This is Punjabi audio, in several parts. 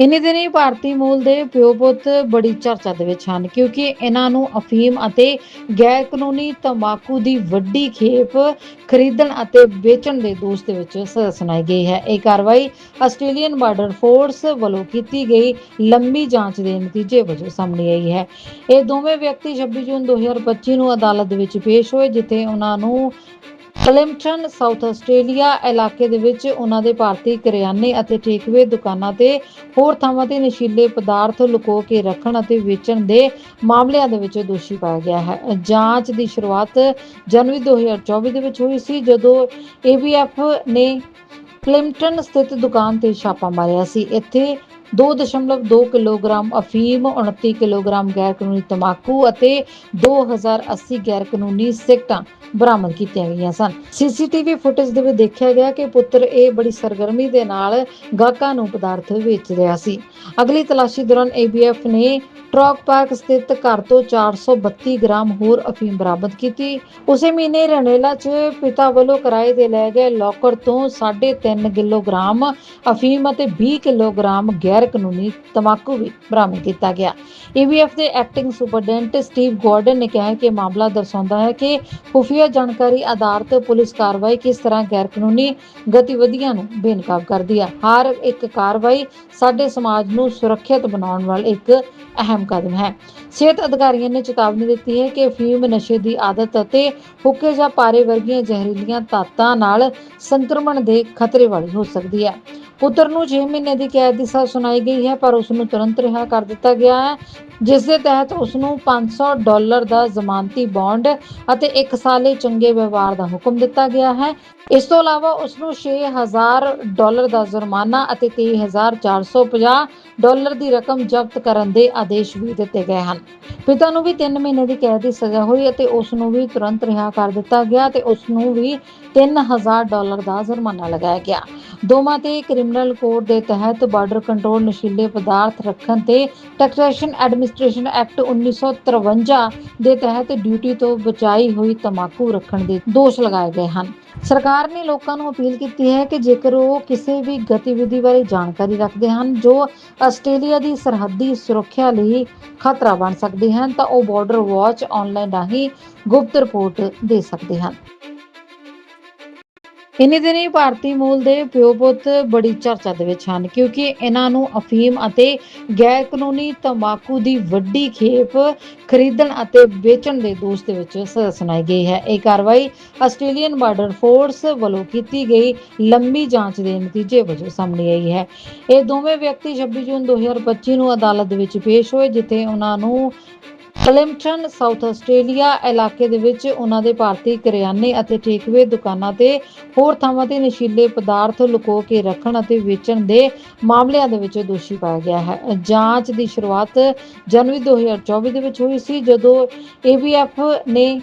ਇਨੀ ਦਿਨੀ ਭਾਰਤੀ ਮੂਲ ਦੇ ਪਿਓ ਬੜੀ ਚਰਚਾ ਦੇ ਵਿੱਚ ਹਨ, ਕਿਉਂਕਿ ਇਹਨਾਂ ਨੂੰ ਅਫੀਮ ਅਤੇ ਗੈਰ ਕਾਨੂੰਨੀ ਤੰਬਾਕੂ ਦੀ ਵੱਡੀ ਖੇਪ ਖਰੀਦਣ ਅਤੇ ਵੇਚਣ ਦੇ ਦੋਸ਼ ਦੇ ਵਿੱਚ ਸਜ਼ਾ ਸੁਣਾਈ ਗਈ ਹੈ। ਇਹ ਕਾਰਵਾਈ ਆਸਟ੍ਰੇਲੀਅਨ ਬਾਰਡਰ ਫੋਰਸ ਵੱਲੋਂ ਕੀਤੀ ਗਈ ਲੰਮੀ ਜਾਂਚ ਦੇ ਨਤੀਜੇ ਵਜੋਂ ਸਾਹਮਣੇ ਆਈ ਹੈ। ਇਹ ਦੋਵੇਂ ਵਿਅਕਤੀ 26 ਜੂਨ 2025 ਨੂੰ ਅਦਾਲਤ ਦੇ ਵਿੱਚ ਪੇਸ਼ ਹੋਏ, ਜਿੱਥੇ ਉਹਨਾਂ ਨੂੰ ਕਲਿਮਟਨ ਸਾਊਥ ਆਸਟ੍ਰੇਲੀਆ ਇਲਾਕੇ ਦੇ ਵਿੱਚ ਉਹਨਾਂ ਦੇ ਭਾਰਤੀ ਕਰਿਆਨੇ ਅਤੇ ਟੇਕਵੇ ਦੁਕਾਨਾਂ ਤੇ ਹੋਰ ਥਾਵਾਂ ਤੇ ਨਸ਼ੀਲੇ ਪਦਾਰਥ ਲੁਕੋ ਕੇ ਰੱਖਣ ਅਤੇ ਵੇਚਣ ਦੇ ਮਾਮਲਿਆਂ ਦੇ ਵਿੱਚ ਦੋਸ਼ੀ ਪਾਇਆ ਗਿਆ ਹੈ। ਜਾਂਚ ਦੀ ਸ਼ੁਰੂਆਤ ਜਨਵਰੀ 2024 ਦੇ ਵਿੱਚ ਹੋਈ ਸੀ, ਜਦੋਂ ਏਬੀਐਫ ਨੇ ਕਲਿਮਟਨ ਸਥਿਤ ਦੁਕਾਨ ਤੇ ਛਾਪਾ ਮਾਰਿਆ ਸੀ। ਇੱਥੇ 2.2 ਕਿਲੋਗ੍ਰਾਮ ਅਫੀਮ 29 ਕਿਲੋਗ੍ਰਾਮ ਗੈਰ ਕਾਨੂੰਨੀ ਤਮਾਕੂ ਅਤੇ 2080 ਗੈਰ ਕਾਨੂੰਨੀ ਸਿਗਰਟਾਂ ਬਰਾਮਦ ਕੀਤੀਆਂ ਗਈਆਂ ਸਨ। ਸੀਸੀਟੀਵੀ ਫੁਟੇਜ ਦੇ ਵਿੱਚ ਦੇਖਿਆ ਗਿਆ ਕਿ ਪੁੱਤਰ ਇਹ ਬੜੀ ਸਰਗਰਮੀ ਦੇ ਨਾਲ ਗਾਹਕਾਂ ਨੂੰ ਪਦਾਰਥ ਵੇਚ ਰਿਹਾ ਸੀ। ਅਗਲੀ ਤਲਾਸ਼ੀ ਦੌਰਾਨ ਏਬੀਐਫ ਨੇ ਟਰੌਕ ਪਾਰਕ ਸਥਿਤ ਘਰ ਤੋਂ 432 ਗ੍ਰਾਮ ਹੋਰ ਅਫੀਮ ਬਰਾਮਦ ਕੀਤੀ। ਉਸੇ ਮਹੀਨੇ ਰਣੇਲਾ 'ਚ ਪਿਤਾ ਵੱਲੋਂ ਕਿਰਾਏ ਤੇ ਲੈ ਗਏ ਲੋਕਰ ਤੋਂ 3.5 ਕਿਲੋਗ੍ਰਾਮ ਅਫੀਮ ਅਤੇ 20 ਕਿਲੋਗ੍ਰਾਮ ਗੈਰ ਕਾਨੂੰਨੀ ਤਮਾਕੂ ਵੀ ਬਰਾਮਦ ਕੀਤਾ ਗਿਆ। ਏਬੀਐਫ ਦੇ ਐਕਟਿੰਗ ਸੁਪਰਡੈਂਟ ਸਟੀਵ ਗਾਰਡਨ ਨੇ ਕਿਹਾ ਕਿ ਮਾਮਲਾ ਦਰਸਾਉਂਦਾ ਹੈ ਕਿ ਖੁਫੀਆ ਜਾਣਕਾਰੀ ਆਧਾਰਿਤ ਪੁਲਿਸ ਕਾਰਵਾਈ ਕਿਸ ਤਰ੍ਹਾਂ ਗੈਰ ਕਾਨੂੰਨੀ ਗਤੀਵਿਧੀਆਂ ਨੂੰ ਬੇਨਕਾਬ ਕਰਦੀ ਹੈ। ਹਰ ਇੱਕ ਕਾਰਵਾਈ ਸਾਡੇ ਸਮਾਜ ਨੂੰ ਸੁਰੱਖਿਅਤ ਬਣਾਉਣ ਵਾਲ ਇੱਕ ਅਹਿਮ ਕਦਮ ਹੈ। ਸਿਹਤ ਅਧਿਕਾਰੀਆਂ ਨੇ ਚੇਤਾਵਨੀ ਦਿੱਤੀ ਹੈ ਕਿ ਅਫੀਮ ਨਸ਼ੇ ਦੀ ਆਦਤ ਅਤੇ ਹੁੱਕੇ ਜਾਂ ਪਾਰੇ ਵਰਗੀਆਂ ਜ਼ਹਿਰੀਲੀਆਂ ਤਾਤਾਂ ਨਾਲ ਸੰਕਰਮਣ ਦੇ ਖਤਰੇ ਵਾਲੀ ਹੋ ਸਕਦੀ ਹੈ। ਪੁੱਤਰ ਨੂੰ 6 ਮਹੀਨੇ ਦੀ ਕੈਦ ਦੀ ਸਜ਼ਾ ਸੁਣਾਈ ਗਈ ਹੈ, ਪਰ ਉਸ ਨੂੰ ਤੁਰੰਤ ਰਿਹਾ ਕਰ ਦਿੱਤਾ ਗਿਆ ਹੈ। ਜਿਸ ਦੇ ਤਹਿਤ ਉਸ ਨੂੰ 500 ਡਾਲਰ ਦਾ ਜ਼ਮਾਨਤੀ ਬੌਂਡ ਅਤੇ 1 ਸਾਲੇ ਚੰਗੇ ਵਿਵਹਾਰ ਦਾ ਹੁਕਮ ਦਿੱਤਾ ਗਿਆ ਹੈ। ਇਸ ਤੋਂ ਇਲਾਵਾ ਉਸ ਨੂੰ 6000 ਡਾਲਰ ਦਾ ਜੁਰਮਾਨਾ ਅਤੇ 23450 ਡਾਲਰ ਦੀ ਰਕਮ ਜ਼ਬਤ ਕਰਨ ਦੇ ਆਦੇਸ਼ ਵੀ ਦਿੱਤੇ ਗਏ ਹਨ। ਪਿਤਾ ਨੂੰ ਵੀ 3 ਮਹੀਨੇ ਦੀ ਕੈਦ ਦੀ ਸਜ਼ਾ ਹੋਈ ਅਤੇ ਉਸ ਨੂੰ ਵੀ ਤੁਰੰਤ ਰਿਹਾ ਕਰ ਦਿੱਤਾ ਗਿਆ ਤੇ ਉਸ ਨੂੰ ਵੀ 3000 ਡਾਲਰ ਦਾ ਜੁਰਮਾਨਾ ਲਗਾਇਆ ਗਿਆ। ਦੋਵਾਂ ਤੇ ਕ੍ਰਿਮੀਨਲ ਕੋਡ ਦੇ ਤਹਿਤ ਬਾਰਡਰ ਕੰਟਰੋਲ ਨਸ਼ੀਲੇ ਪਦਾਰਥ ਰੱਖਣ ਤੇ ਟੈਕਸੇਸ਼ਨ ਐਡਮਿਨਿਸਟ੍ਰੇਸ਼ਨ ਐਕਟ 1953 ਦੇ ਤਹਿਤ ਡਿਊਟੀ ਤੋਂ ਬਚਾਈ ਹੋਈ ਤਮਾਕੂ ਰੱਖਣ ਦੇ ਦੋਸ਼ ਲਗਾਏ ਗਏ ਹਨ। ਸਰਕਾਰ ਨੇ ਲੋਕਾਂ ਨੂੰ ਅਪੀਲ ਕੀਤੀ ਹੈ ਕਿ ਜੇਕਰ ਉਹ ਕਿਸੇ ਵੀ ਗਤੀਵਿਧੀ ਬਾਰੇ ਜਾਣਕਾਰੀ ਰੱਖਦੇ ਹਨ ਜੋ ਆਸਟ੍ਰੇਲੀਆ ਦੀ ਸਰਹੱਦੀ ਸੁਰੱਖਿਆ ਲਈ ਖਤਰਾ ਬਣ ਸਕਦੇ ਹਨ, ਤਾਂ ਉਹ ਬਾਰਡਰ ਵਾਚ ਆਨਲਾਈਨ ਰਾਹੀਂ ਗੁਪਤ ਰਿਪੋਰਟ ਦੇ ਸਕਦੇ ਹਨ। ਇਨੀ ਦਿਨੀ ਭਾਰਤੀ ਮੂਲ ਦੇ ਪਿਓ ਪੁੱਤ ਬੜੀ ਚਰਚਾ ਦੇ ਵਿੱਚ ਹਨ, ਕਿਉਂਕਿ ਇਹਨਾਂ ਨੂੰ ਅਫੀਮ ਅਤੇ ਗੈਰ ਕਾਨੂੰਨੀ ਤੰਬਾਕੂ ਦੀ ਵੱਡੀ ਖੇਪ ਖਰੀਦਣ ਅਤੇ ਵੇਚਣ ਦੇ ਦੋਸ਼ ਦੇ ਵਿੱਚ ਸਜ਼ਾ ਸੁਣਾਈ ਗਈ ਹੈ। ਇਹ ਕਾਰਵਾਈ ਆਸਟ੍ਰੇਲੀਅਨ ਬਾਰਡਰ ਫੋਰਸ ਵੱਲੋਂ ਕੀਤੀ ਗਈ ਲੰਮੀ ਜਾਂਚ ਦੇ ਨਤੀਜੇ ਵਜੋਂ ਸਾਹਮਣੇ ਆਈ ਹੈ। ਇਹ ਦੋਵੇਂ ਵਿਅਕਤੀ 26 ਜੂਨ 2025 ਨੂੰ ਅਦਾਲਤ ਦੇ ਵਿੱਚ ਪੇਸ਼ ਹੋਏ, ਜਿੱਥੇ ਉਹਨਾਂ ਨੂੰ ਕਲਿਮਟਨ ਸਾਊਥ ਆਸਟ੍ਰੇਲੀਆ ਇਲਾਕੇ ਦੇ ਵਿੱਚ ਉਹਨਾਂ ਦੇ ਭਾਰਤੀ ਕਰਿਆਨੇ ਅਤੇ ਟੇਕਵੇ ਦੁਕਾਨਾਂ ਤੇ ਹੋਰ ਥਾਵਾਂ ਤੇ ਨਸ਼ੀਲੇ ਪਦਾਰਥ ਲੁਕੋ ਕੇ ਰੱਖਣ ਅਤੇ ਵੇਚਣ ਦੇ ਮਾਮਲਿਆਂ ਦੇ ਵਿੱਚ ਦੋਸ਼ੀ ਪਾਇਆ ਗਿਆ ਹੈ। ਜਾਂਚ ਦੀ ਸ਼ੁਰੂਆਤ ਜਨਵਰੀ 2024 ਦੇ ਵਿੱਚ ਹੋਈ ਸੀ, ਜਦੋਂ ਏਬੀਐਫ ਨੇ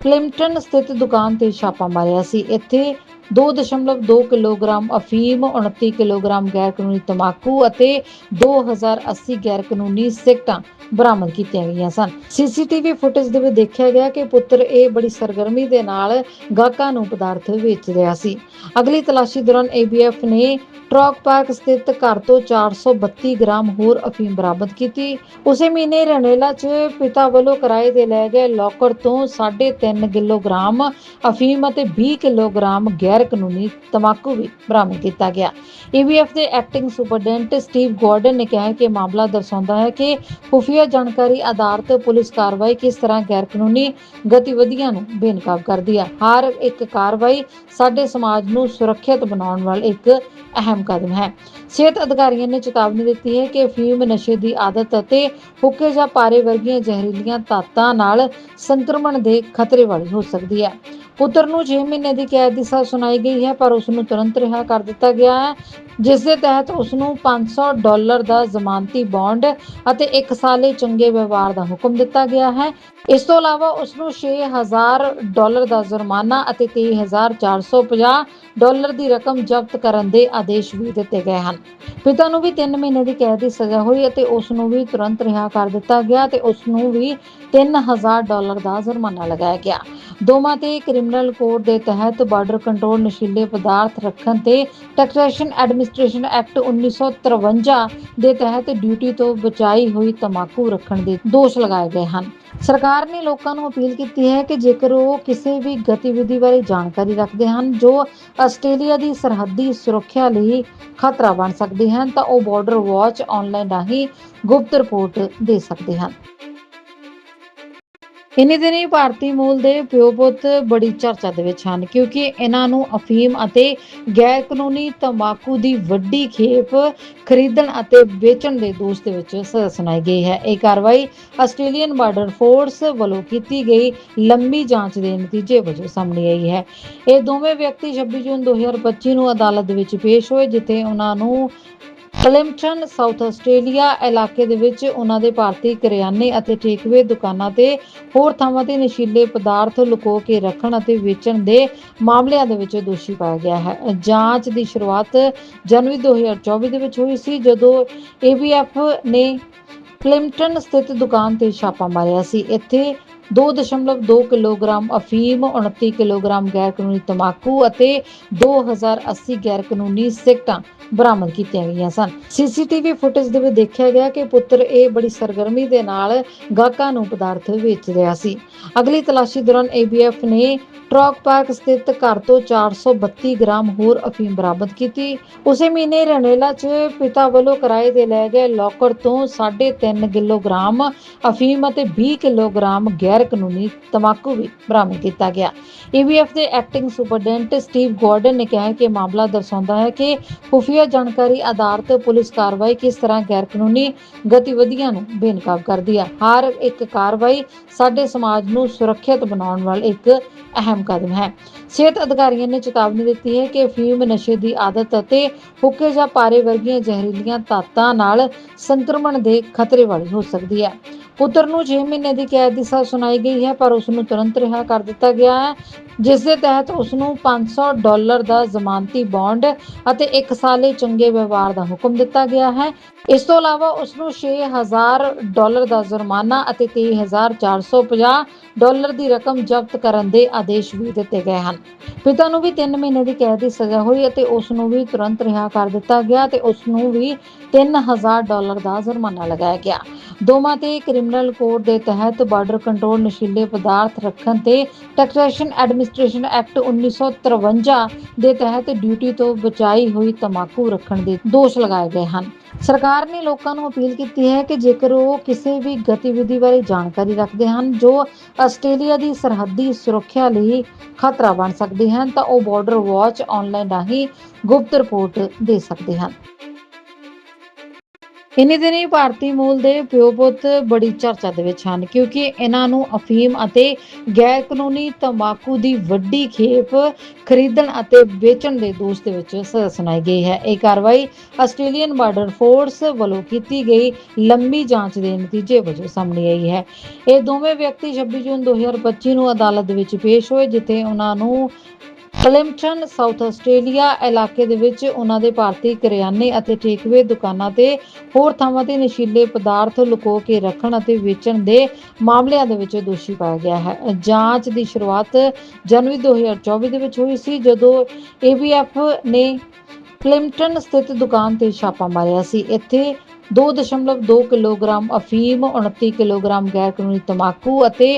ਕਲਿਮਟਨ ਸਥਿਤ ਦੁਕਾਨ ਤੇ ਛਾਪਾ ਮਾਰਿਆ ਸੀ। ਇੱਥੇ 2.2 ਕਿਲੋਗ੍ਰਾਮ ਅਫੀਮ 29 ਕਿਲੋਗ੍ਰਾਮ ਗੈਰ ਕਾਨੂੰਨੀ ਤਮਾਕੂ ਅਤੇ 2080 ਗੈਰ ਕਾਨੂੰਨੀ ਸਿਗਰਟਾਂ ਬਰਾਮਦ ਕੀਤੀਆਂ ਗਈਆਂ ਸਨ। ਸੀਸੀਟੀਵੀ ਫੁਟੇਜ ਦੇ ਵਿੱਚ ਦੇਖਿਆ ਗਿਆ ਕਿ ਪੁੱਤਰ ਇਹ ਬੜੀ ਸਰਗਰਮੀ ਦੇ ਨਾਲ ਗਾਹਕਾਂ ਨੂੰ ਪਦਾਰਥ ਵੇਚ ਰਿਹਾ ਸੀ। ਅਗਲੀ ਤਲਾਸ਼ੀ ਦੌਰਾਨ ਏਬੀਐਫ ਨੇ ਟਰੌਕ ਪਾਰਕ ਸਥਿਤ ਘਰ ਤੋਂ 432 ਗ੍ਰਾਮ ਹੋਰ ਅਫੀਮ ਬਰਾਮਦ ਕੀਤੀ। ਉਸੇ ਮਹੀਨੇ ਰਣੇਲਾ 'ਚ ਪਿਤਾ ਵੱਲੋਂ ਕਿਰਾਏ ਤੇ ਲੈ ਗਏ ਲੋਕਰ ਤੋਂ 3.5 ਕਿਲੋਗ੍ਰਾਮ ਅਫੀਮ ਅਤੇ 20 ਕਿਲੋਗ੍ਰਾਮ ਗੈਰ ਕਾਨੂੰਨੀ ਤਮਾਕੂ ਵੀ ਬਰਾਮਦ ਕੀਤਾ ਗਿਆ। ਏਬੀਐਫ ਦੇ ਐਕਟਿੰਗ ਸੁਪਰਡੈਂਟ ਸਟੀਵ ਗਾਰਡਨ ਨੇ ਕਿਹਾ ਕਿ ਮਾਮਲਾ ਦਰਸਾਉਂਦਾ ਹੈ ਕਿ ਖੁਫੀਆ ਜਾਣਕਾਰੀ ਆਧਾਰਿਤ ਪੁਲਿਸ ਕਾਰਵਾਈ ਕਿਸ ਤਰ੍ਹਾਂ ਗੈਰ ਕਾਨੂੰਨੀ ਗਤੀਵਿਧੀਆਂ ਨੂੰ ਬੇਨਕਾਬ ਕਰਦੀ ਹੈ। ਹਰ ਇੱਕ ਕਾਰਵਾਈ ਸਾਡੇ ਸਮਾਜ ਨੂੰ ਸੁਰੱਖਿਅਤ ਬਣਾਉਣ ਵਾਲ ਇੱਕ ਅਹਿਮ ਕਦਮ ਹੈ। ਸਿਹਤ ਅਧਿਕਾਰੀਆਂ ਨੇ ਚੇਤਾਵਨੀ ਦਿੱਤੀ ਹੈ ਕਿ ਅਫੀਮ ਨਸ਼ੇ ਦੀ ਆਦਤ ਅਤੇ ਹੁੱਕੇ ਜਾਂ ਪਾਰੇ ਵਰਗੀਆਂ ਜ਼ਹਿਰੀਲੀਆਂ ਤਾਤਾਂ ਨਾਲ ਸੰਕਰਮਣ ਦੇ ਖਤਰੇ ਵਾਲੀ ਹੋ ਸਕਦੀ ਹੈ। ਪੁੱਤਰ ਨੂੰ 6 ਮਹੀਨੇ ਦੀ ਕੈਦ ਦੀ ਸਜ਼ਾ ਸੁਣਾਈ ਗਈ ਹੈ, ਪਰ ਉਸ ਨੂੰ ਤੁਰੰਤ ਰਿਹਾ ਕਰ ਦਿੱਤਾ ਗਿਆ ਹੈ। ਜਿਸ ਦੇ ਤਹਿਤ ਉਸ ਨੂੰ 500 ਡਾਲਰ ਦਾ ਜ਼ਮਾਨਤੀ ਬੌਂਡ ਅਤੇ 1 ਸਾਲੇ ਚੰਗੇ ਵਿਵਹਾਰ ਦਾ ਹੁਕਮ ਦਿੱਤਾ ਗਿਆ ਹੈ। ਇਸ ਤੋਂ ਇਲਾਵਾ ਉਸ ਨੂੰ 6000 ਡਾਲਰ ਦਾ ਜੁਰਮਾਨਾ ਅਤੇ 23450 ਡਾਲਰ ਦੀ ਰਕਮ ਜ਼ਬਤ ਕਰਨ ਦੇ ਆਦੇਸ਼ ਵੀ ਦਿੱਤੇ ਗਏ ਹਨ। ਪਿਤਾ ਨੂੰ ਵੀ 3 ਮਹੀਨੇ ਦੀ ਕੈਦ ਦੀ ਸਜ਼ਾ ਹੋਈ ਅਤੇ ਉਸ ਨੂੰ ਵੀ ਤੁਰੰਤ ਰਿਹਾ ਕਰ ਦਿੱਤਾ ਗਿਆ ਤੇ ਉਸ ਨੂੰ ਵੀ 3000 ਡਾਲਰ ਦਾ ਜੁਰਮਾਨਾ ਲਗਾਇਆ ਗਿਆ। ਦੋਵਾਂ ਤੇ ਕ੍ਰਿਮੀਨਲ ਕੋਡ ਦੇ ਤਹਿਤ ਬਾਰਡਰ ਕੰਟਰੋਲ ਨਸ਼ੀਲੇ ਪਦਾਰਥ ਰੱਖਣ ਤੇ ਟੈਕਸੇਸ਼ਨ ਐਡਮਿਨਿਸਟ੍ਰੇਸ਼ਨ ਐਡਮਿਨਿਸਟ੍ਰੇਸ਼ਨ ਐਕਟ 1953 ਦੇ ਤਹਿਤ ਡਿਊਟੀ ਤੋਂ ਬਚਾਈ ਹੋਈ ਤਮਾਕੂ ਰੱਖਣ ਦੇ ਦੋਸ਼ ਲਗਾਏ ਗਏ ਹਨ। ਸਰਕਾਰ ਨੇ ਲੋਕਾਂ ਨੂੰ ਅਪੀਲ ਕੀਤੀ ਹੈ ਕਿ ਜੇਕਰ ਉਹ ਕਿਸੇ ਵੀ ਗਤੀਵਿਧੀ ਬਾਰੇ ਜਾਣਕਾਰੀ ਰੱਖਦੇ ਹਨ ਜੋ ਆਸਟ੍ਰੇਲੀਆ ਦੀ ਸਰਹੱਦੀ ਸੁਰੱਖਿਆ ਲਈ ਖਤਰਾ ਬਣ ਸਕਦੇ ਹਨ, ਤਾਂ ਉਹ ਬਾਰਡਰ ਵਾਚ ਆਨਲਾਈਨ ਰਾਹੀਂ ਗੁਪਤ ਰਿਪੋਰਟ ਦੇ ਸਕਦੇ ਹਨ। ਇਨੀ ਦਿਨੀ ਭਾਰਤੀ ਮੂਲ ਦੇ ਪਿਓ ਪੁੱਤ ਬੜੀ ਚਰਚਾ ਦੇ ਵਿੱਚ ਹਨ, ਕਿਉਂਕਿ ਇਹਨਾਂ ਨੂੰ ਅਫੀਮ ਅਤੇ ਗੈਰ ਕਾਨੂੰਨੀ ਤੰਬਾਕੂ ਦੀ ਵੱਡੀ ਖੇਪ ਖਰੀਦਣ ਅਤੇ ਵੇਚਣ ਦੇ ਦੋਸ਼ ਦੇ ਵਿੱਚ ਸਜ਼ਾ ਸੁਣਾਈ ਗਈ ਹੈ। ਇਹ ਕਾਰਵਾਈ ਆਸਟ੍ਰੇਲੀਅਨ ਬਾਰਡਰ ਫੋਰਸ ਵੱਲੋਂ ਕੀਤੀ ਗਈ ਲੰਮੀ ਜਾਂਚ ਦੇ ਨਤੀਜੇ ਵਜੋਂ ਸਾਹਮਣੇ ਆਈ ਹੈ। ਇਹ ਦੋਵੇਂ ਵਿਅਕਤੀ 26 ਜੂਨ 2025 ਨੂੰ ਅਦਾਲਤ ਦੇ ਵਿੱਚ ਪੇਸ਼ ਹੋਏ, ਜਿੱਥੇ ਉਹਨਾਂ ਨੂੰ ਕਲਿਮਟਨ ਸਾਊਥ ਆਸਟ੍ਰੇਲੀਆ ਇਲਾਕੇ ਦੇ ਵਿੱਚ ਉਹਨਾਂ ਦੇ ਭਾਰਤੀ ਕਰਿਆਨੇ ਅਤੇ ਟੇਕਵੇ ਦੁਕਾਨਾਂ ਤੇ ਹੋਰ ਥਾਵਾਂ ਤੇ ਨਸ਼ੀਲੇ ਪਦਾਰਥ ਲੁਕੋ ਕੇ ਰੱਖਣ ਅਤੇ ਵੇਚਣ ਦੇ ਮਾਮਲਿਆਂ ਦੇ ਵਿੱਚ ਦੋਸ਼ੀ ਪਾਇਆ ਗਿਆ ਹੈ। ਜਾਂਚ ਦੀ ਸ਼ੁਰੂਆਤ ਜਨਵਰੀ 2024 ਦੇ ਵਿੱਚ ਹੋਈ ਸੀ, ਜਦੋਂ ABF ਨੇ ਕਲਿਮਟਨ ਸਥਿਤ ਦੁਕਾਨ ਤੇ ਛਾਪਾ ਮਾਰਿਆ ਸੀ। ਇੱਥੇ 2.2 ਕਿਲੋਗ੍ਰਾਮ ਅਫੀਮ 29 ਕਿਲੋਗ੍ਰਾਮ ਗੈਰ ਕਾਨੂੰਨੀ ਤਮਾਕੂ ਅਤੇ 2080 ਗੈਰ ਕਾਨੂੰਨੀ ਸਿਗਰਟਾਂ ਬਰਾਮਦ ਕੀਤੀਆਂ ਗਈਆਂ ਸਨ। ਸੀਸੀਟੀਵੀ ਫੁਟੇਜ ਦੇ ਵਿੱਚ ਦੇਖਿਆ ਗਿਆ ਕਿ ਪੁੱਤਰ ਇਹ ਬੜੀ ਸਰਗਰਮੀ ਦੇ ਨਾਲ ਗਾਹਕਾਂ ਨੂੰ ਪਦਾਰਥ ਵੇਚ ਰਿਹਾ ਸੀ। ਅਗਲੀ ਤਲਾਸ਼ੀ ਦੌਰਾਨ ABF ਨੇ ਟਰੌਕ ਪਾਰਕ ਸਥਿਤ ਘਰ ਤੋਂ 432 ਗ੍ਰਾਮ ਹੋਰ ਅਫੀਮ ਬਰਾਮਦ ਕੀਤੀ। ਉਸੇ ਮਹੀਨੇ ਰਣੇਲਾ 'ਚ ਪਿਤਾ ਵੱਲੋਂ ਕਿਰਾਏ ਤੇ ਲੈ ਗਏ ਲੋਕਰ ਤੋਂ 3.5 ਕਿਲੋਗ੍ਰਾਮ ਅਫੀਮ ਅਤੇ 20 ਕਿਲੋਗ੍ਰਾਮ ਗੈਰ ਕਾਨੂੰਨੀ ਤਮਾਕੂ ਵੀ ਬਰਾਮਦ ਕੀਤਾ ਗਿਆ। ABF ਦੇ ਐਕਟਿੰਗ ਸੁਪਰਡੈਂਟ ਸਟੀਵ ਗਾਰਡਨ ਨੇ ਕਿਹਾ ਕਿ ਮਾਮਲਾ ਦਰਸਾਉਂਦਾ ਹੈ ਕਿ ਖੁਫੀਆ ਜਾਣਕਾਰੀ ਆਧਾਰਿਤ ਪੁਲਿਸ ਕਾਰਵਾਈ ਕਿਸ ਤਰ੍ਹਾਂ ਗੈਰ ਕਾਨੂੰਨੀ ਗਤੀਵਿਧੀਆਂ ਨੂੰ ਬੇਨਕਾਬ ਕਰਦੀ ਹੈ। ਹਰ ਇੱਕ ਕਾਰਵਾਈ ਸਾਡੇ ਸਮਾਜ ਨੂੰ ਸੁਰੱਖਿਅਤ ਬਣਾਉਣ ਵਾਲ ਇੱਕ ਅਹਿਮ ਕਦਮ ਹੈ। ਸਿਹਤ ਅਧਿਕਾਰੀਆਂ ਨੇ ਚੇਤਾਵਨੀ ਦਿੱਤੀ ਹੈ ਕਿ ਫੀਮ ਨਸ਼ੇ ਦੀ ਆਦਤ ਅਤੇ ਹੁੱਕੇ ਜਾਂ ਪਾਰੇ ਵਰਗੀਆਂ ਜ਼ਹਿਰੀਲੀਆਂ ਤਾਤਾਂ ਨਾਲ ਸੰਕਰਮਣ ਦੇ ਖਤਰੇ ਵਾਲੀ ਹੋ ਸਕਦੀ ਹੈ। ਪੁੱਤਰ ਨੂੰ 6 ਮਹੀਨੇ ਦੀ ਕੈਦ ਦੀ ਸਜ਼ਾ ਸੁਣਾਈ ਗਈ ਹੈ, ਪਰ ਉਸ ਨੂੰ ਤੁਰੰਤ ਰਿਹਾ ਕਰ ਦਿੱਤਾ ਗਿਆ ਹੈ। ਜਿਸ ਦੇ ਤਹਿਤ ਉਸ ਨੂੰ 500 ਡਾਲਰ ਦਾ ਜ਼ਮਾਨਤੀ ਬੌਂਡ ਅਤੇ 1 ਸਾਲੇ ਚੰਗੇ ਵਿਵਹਾਰ ਦਾ ਹੁਕਮ ਦਿੱਤਾ ਗਿਆ ਹੈ। ਇਸ ਤੋਂ ਇਲਾਵਾ ਉਸ ਨੂੰ 6000 ਡਾਲਰ ਦਾ ਜੁਰਮਾਨਾ ਅਤੇ 23450 ਡਾਲਰ ਦੀ ਰਕਮ ਜ਼ਬਤ ਕਰਨ ਦੇ ਆਦੇਸ਼ ਵੀ ਦਿੱਤੇ ਗਏ ਹਨ। ਪਿਤਾ ਨੂੰ ਵੀ 3 ਮਹੀਨੇ ਦੀ ਕੈਦ ਦੀ ਸਜ਼ਾ ਹੋਈ ਅਤੇ ਉਸ ਨੂੰ ਵੀ ਤੁਰੰਤ ਰਿਹਾ ਕਰ ਦਿੱਤਾ ਗਿਆ ਤੇ ਉਸ ਨੂੰ ਵੀ 3000 ਡਾਲਰ ਦਾ ਜੁਰਮਾਨਾ ਲਗਾਇਆ ਗਿਆ। ਦੋਵਾਂ ਤੇ ਕ੍ਰਿਮੀਨਲ ਕੋਡ ਦੇ ਤਹਿਤ ਬਾਰਡਰ ਕੰਟਰੋਲ ਨਸ਼ੀਲੇ ਪਦਾਰਥ ਰੱਖਣ ਤੇ ਟੈਕਸੇਸ਼ਨ ਐਡਮਿਨਿਸਟ੍ਰੇਸ਼ਨ ਐਕਟ 1953 ਦੇ ਤਹਿਤ ਡਿਊਟੀ ਤੋਂ ਬਚਾਈ ਹੋਈ ਤਮਾਕੂ ਰੱਖਣ ਦੇ ਦੋਸ਼ ਲਗਾਏ ਗਏ ਹਨ। ਸਰਕਾਰ ਨੇ ਲੋਕਾਂ ਨੂੰ ਅਪੀਲ ਕੀਤੀ ਹੈ ਕਿ ਜੇਕਰ ਉਹ ਕਿਸੇ ਵੀ ਗਤੀਵਿਧੀ ਬਾਰੇ ਜਾਣਕਾਰੀ ਰੱਖਦੇ ਹਨ ਜੋ ਆਸਟ੍ਰੇਲੀਆ ਦੀ ਸਰਹੱਦੀ ਸੁਰੱਖਿਆ ਲਈ ਖਤਰਾ ਬਣ ਸਕਦੇ ਹਨ, ਤਾਂ ਉਹ ਬਾਰਡਰ ਵਾਚ ਆਨਲਾਈਨ ਰਾਹੀਂ ਗੁਪਤ ਰਿਪੋਰਟ ਦੇ ਸਕਦੇ ਹਨ। ਇਨੀ ਦਿਨੀ ਭਾਰਤੀ ਮੂਲ ਦੇ ਪਿਓ ਪੁੱਤ ਬੜੀ ਚਰਚਾ ਦੇ ਵਿੱਚ ਹਨ, ਕਿਉਂਕਿ ਇਹਨਾਂ ਨੂੰ ਅਫੀਮ ਅਤੇ ਗੈਰ ਕਾਨੂੰਨੀ ਤੰਬਾਕੂ ਦੀ ਵੱਡੀ ਖੇਪ ਖਰੀਦਣ ਅਤੇ ਵੇਚਣ ਦੇ ਦੋਸ਼ ਦੇ ਵਿੱਚ ਸਜ਼ਾ ਸੁਣਾਈ ਗਈ ਹੈ। ਇਹ ਕਾਰਵਾਈ ਆਸਟ੍ਰੇਲੀਅਨ ਬਾਰਡਰ ਫੋਰਸ ਵੱਲੋਂ ਕੀਤੀ ਗਈ ਲੰਮੀ ਜਾਂਚ ਦੇ ਨਤੀਜੇ ਵਜੋਂ ਸਾਹਮਣੇ ਆਈ ਹੈ। ਇਹ ਦੋਵੇਂ ਵਿਅਕਤੀ 26 ਜੂਨ 2025 ਨੂੰ ਅਦਾਲਤ ਦੇ ਵਿੱਚ ਪੇਸ਼ ਹੋਏ, ਜਿੱਥੇ ਉਹਨਾਂ ਨੂੰ ਕਲਿਮਟਨ ਸਾਊਥ ਆਸਟ੍ਰੇਲੀਆ ਇਲਾਕੇ ਦੇ ਵਿੱਚ ਉਹਨਾਂ ਦੇ ਭਾਰਤੀ ਕਰਿਆਨੇ ਅਤੇ ਟੇਕਵੇ ਦੁਕਾਨਾਂ ਤੇ ਹੋਰ ਥਾਵਾਂ ਤੇ ਨਸ਼ੀਲੇ ਪਦਾਰਥ ਲੁਕੋ ਕੇ ਰੱਖਣ ਅਤੇ ਵੇਚਣ ਦੇ ਮਾਮਲਿਆਂ ਦੇ ਵਿੱਚ ਦੋਸ਼ੀ ਪਾਇਆ ਗਿਆ ਹੈ। ਜਾਂਚ ਦੀ ਸ਼ੁਰੂਆਤ ਜਨਵਰੀ 2024 ਦੇ ਵਿੱਚ ਹੋਈ ਸੀ, ਜਦੋਂ ABF ਨੇ ਕਲਿਮਟਨ ਸਥਿਤ ਦੁਕਾਨ ਤੇ ਛਾਪਾ ਮਾਰਿਆ ਸੀ। ਇੱਥੇ 2.2 ਕਿਲੋਗ੍ਰਾਮ ਅਫੀਮ 29 ਕਿਲੋਗ੍ਰਾਮ ਗੈਰ ਕਾਨੂੰਨੀ ਤਮਾਕੂ ਅਤੇ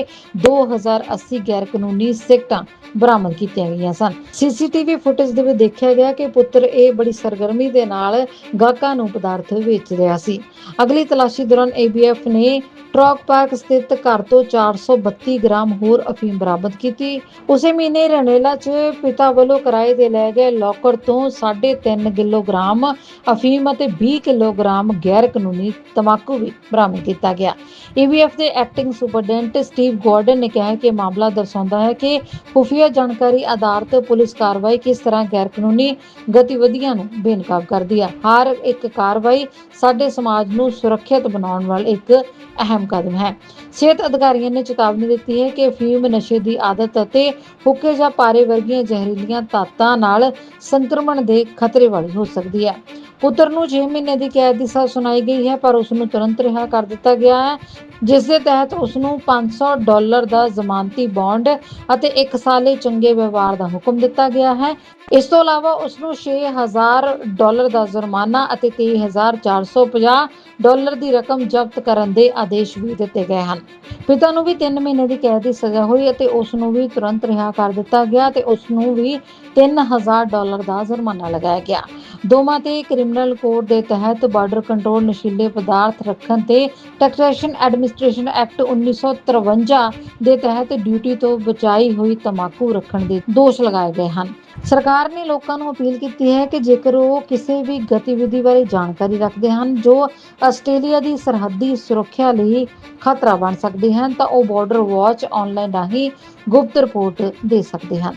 2080 ਗੈਰ ਕਾਨੂੰਨੀ ਸਿਗਰਟਾਂ ਬਰਾਮਦ ਕੀਤੀਆਂ ਗਈਆਂ ਸਨ। ਸੀਸੀਟੀਵੀ ਫੁਟੇਜ ਦੇ ਵਿੱਚ ਦੇਖਿਆ ਗਿਆ ਕਿ ਪੁੱਤਰ ਇਹ ਬੜੀ ਸਰਗਰਮੀ ਦੇ ਨਾਲ ਗਾਹਕਾਂ ਨੂੰ ਪਦਾਰਥ ਵੇਚ ਰਿਹਾ ਸੀ। ਅਗਲੀ ਤਲਾਸ਼ੀ ਦੌਰਾਨ ABF ਨੇ ਟਰੌਕ ਪਾਰਕ ਸਥਿਤ ਘਰ ਤੋਂ 432 ਗ੍ਰਾਮ ਹੋਰ ਅਫੀਮ ਬਰਾਮਦ ਕੀਤੀ। ਉਸੇ ਮਹੀਨੇ ਰਣੇਲਾ 'ਚ ਪਿਤਾ ਵੱਲੋਂ ਕਿਰਾਏ ਤੇ ਲੈ ਗਏ ਲੋਕਰ ਤੋਂ 3.5 ਕਿਲੋਗ੍ਰਾਮ ਅਫੀਮ ਅਤੇ 20 ਕਿਲੋਗ੍ਰਾਮ ਗੈਰ ਕਾਨੂੰਨੀ ਤਮਾਕੂ ਵੀ ਬਰਾਮਦ ਕੀਤਾ ਗਿਆ। ABF ਦੇ ਐਕਟਿੰਗ ਸੁਪਰਡੈਂਟ ਸਟੀਵ ਗਾਰਡਨ ਨੇ ਕਿਹਾ ਕਿ ਮਾਮਲਾ ਦਰਸਾਉਂਦਾ ਹੈ ਕਿ ਖੁਫੀਆ ਜਾਣਕਾਰੀ ਆਧਾਰਿਤ ਪੁਲਿਸ ਕਾਰਵਾਈ ਕਿਸ ਤਰ੍ਹਾਂ ਗੈਰ ਕਾਨੂੰਨੀ ਗਤੀਵਿਧੀਆਂ ਨੂੰ ਬੇਨਕਾਬ ਕਰਦੀ ਹੈ। ਹਰ ਇੱਕ ਕਾਰਵਾਈ ਸਾਡੇ ਸਮਾਜ ਨੂੰ ਸੁਰੱਖਿਅਤ ਬਣਾਉਣ ਵਾਲ ਇੱਕ ਅਹਿਮ ਕਦਮ ਹੈ। ਸਿਹਤ ਅਧਿਕਾਰੀਆਂ ਨੇ ਚੇਤਾਵਨੀ ਦਿੱਤੀ ਹੈ ਕਿ ਫੀਮ ਨਸ਼ੇ ਦੀ ਆਦਤ ਅਤੇ ਹੁੱਕੇ ਜਾਂ ਪਾਰੇ ਵਰਗੀਆਂ ਜ਼ਹਿਰੀਲੀਆਂ ਤਾਤਾਂ ਨਾਲ ਸੰਕਰਮਣ ਦੇ ਖਤਰੇ ਵਾਲੀ ਹੋ ਸਕਦੀ ਹੈ। ਪੁੱਤਰ ਨੂੰ 6 ਮਹੀਨੇ ਦੀ ਕੈਦ ਦੀ ਸਜ਼ਾ ਸੁਣਾਈ ਗਈ ਹੈ, ਪਰ ਉਸ ਨੂੰ ਤੁਰੰਤ ਰਿਹਾ ਕਰ ਦਿੱਤਾ ਗਿਆ ਹੈ। ਜਿਸ ਦੇ ਤਹਿਤ ਉਸ ਨੂੰ 500 ਡਾਲਰ ਦਾ ਜ਼ਮਾਨਤੀ ਬੌਂਡ ਅਤੇ 1 ਸਾਲੇ ਚੰਗੇ ਵਿਵਹਾਰ ਦਾ ਹੁਕਮ ਦਿੱਤਾ ਗਿਆ ਹੈ। ਇਸ ਤੋਂ ਇਲਾਵਾ ਉਸ ਨੂੰ 6000 ਡਾਲਰ ਦਾ ਜੁਰਮਾਨਾ ਅਤੇ 23450 ਡਾਲਰ ਦੀ ਰਕਮ ਜ਼ਬਤ ਕਰਨ ਦੇ ਆਦੇਸ਼ ਵੀ ਦਿੱਤੇ ਗਏ ਹਨ। ਪਿਤਾ ਨੂੰ ਵੀ 3 ਮਹੀਨੇ ਦੀ ਕੈਦ ਦੀ ਸਜ਼ਾ ਹੋਈ ਅਤੇ ਉਸ ਨੂੰ ਵੀ ਤੁਰੰਤ ਰਿਹਾ ਕਰ ਦਿੱਤਾ ਗਿਆ ਤੇ ਉਸ ਨੂੰ ਵੀ 3000 ਡਾਲਰ ਦਾ ਜੁਰਮਾਨਾ ਲਗਾਇਆ ਗਿਆ। ਦੋਵਾਂ ਤੇ ਕ੍ਰਿਮੀਨਲ ਕੋਡ ਦੇ ਤਹਿਤ ਬਾਰਡਰ ਕੰਟਰੋਲ ਨਸ਼ੀਲੇ ਪਦਾਰਥ ਰੱਖਣ ਤੇ ਟੈਕਸੇਸ਼ਨ ਐਡਮਿਨਿਸਟ੍ਰੇਸ਼ਨ ਐਕਟ 1953 ਦੇ ਤਹਿਤ ਡਿਊਟੀ ਤੋਂ ਬਚਾਈ ਹੋਈ ਤਮਾਕੂ ਰੱਖਣ ਦੇ ਦੋਸ਼ ਲਗਾਏ ਗਏ ਹਨ। ਸਰਕਾਰ ਨੇ ਲੋਕਾਂ ਨੂੰ ਅਪੀਲ ਕੀਤੀ ਹੈ ਕਿ ਜੇਕਰ ਉਹ ਕਿਸੇ ਵੀ ਗਤੀਵਿਧੀ ਬਾਰੇ ਜਾਣਕਾਰੀ ਰੱਖਦੇ ਹਨ ਜੋ ਆਸਟ੍ਰੇਲੀਆ ਦੀ ਸਰਹੱਦੀ ਸੁਰੱਖਿਆ ਲਈ ਖਤਰਾ ਬਣ ਸਕਦੇ ਹਨ, ਤਾਂ ਉਹ ਬਾਰਡਰ ਵਾਚ ਆਨਲਾਈਨ ਰਾਹੀਂ ਗੁਪਤ ਰਿਪੋਰਟ ਦੇ ਸਕਦੇ ਹਨ।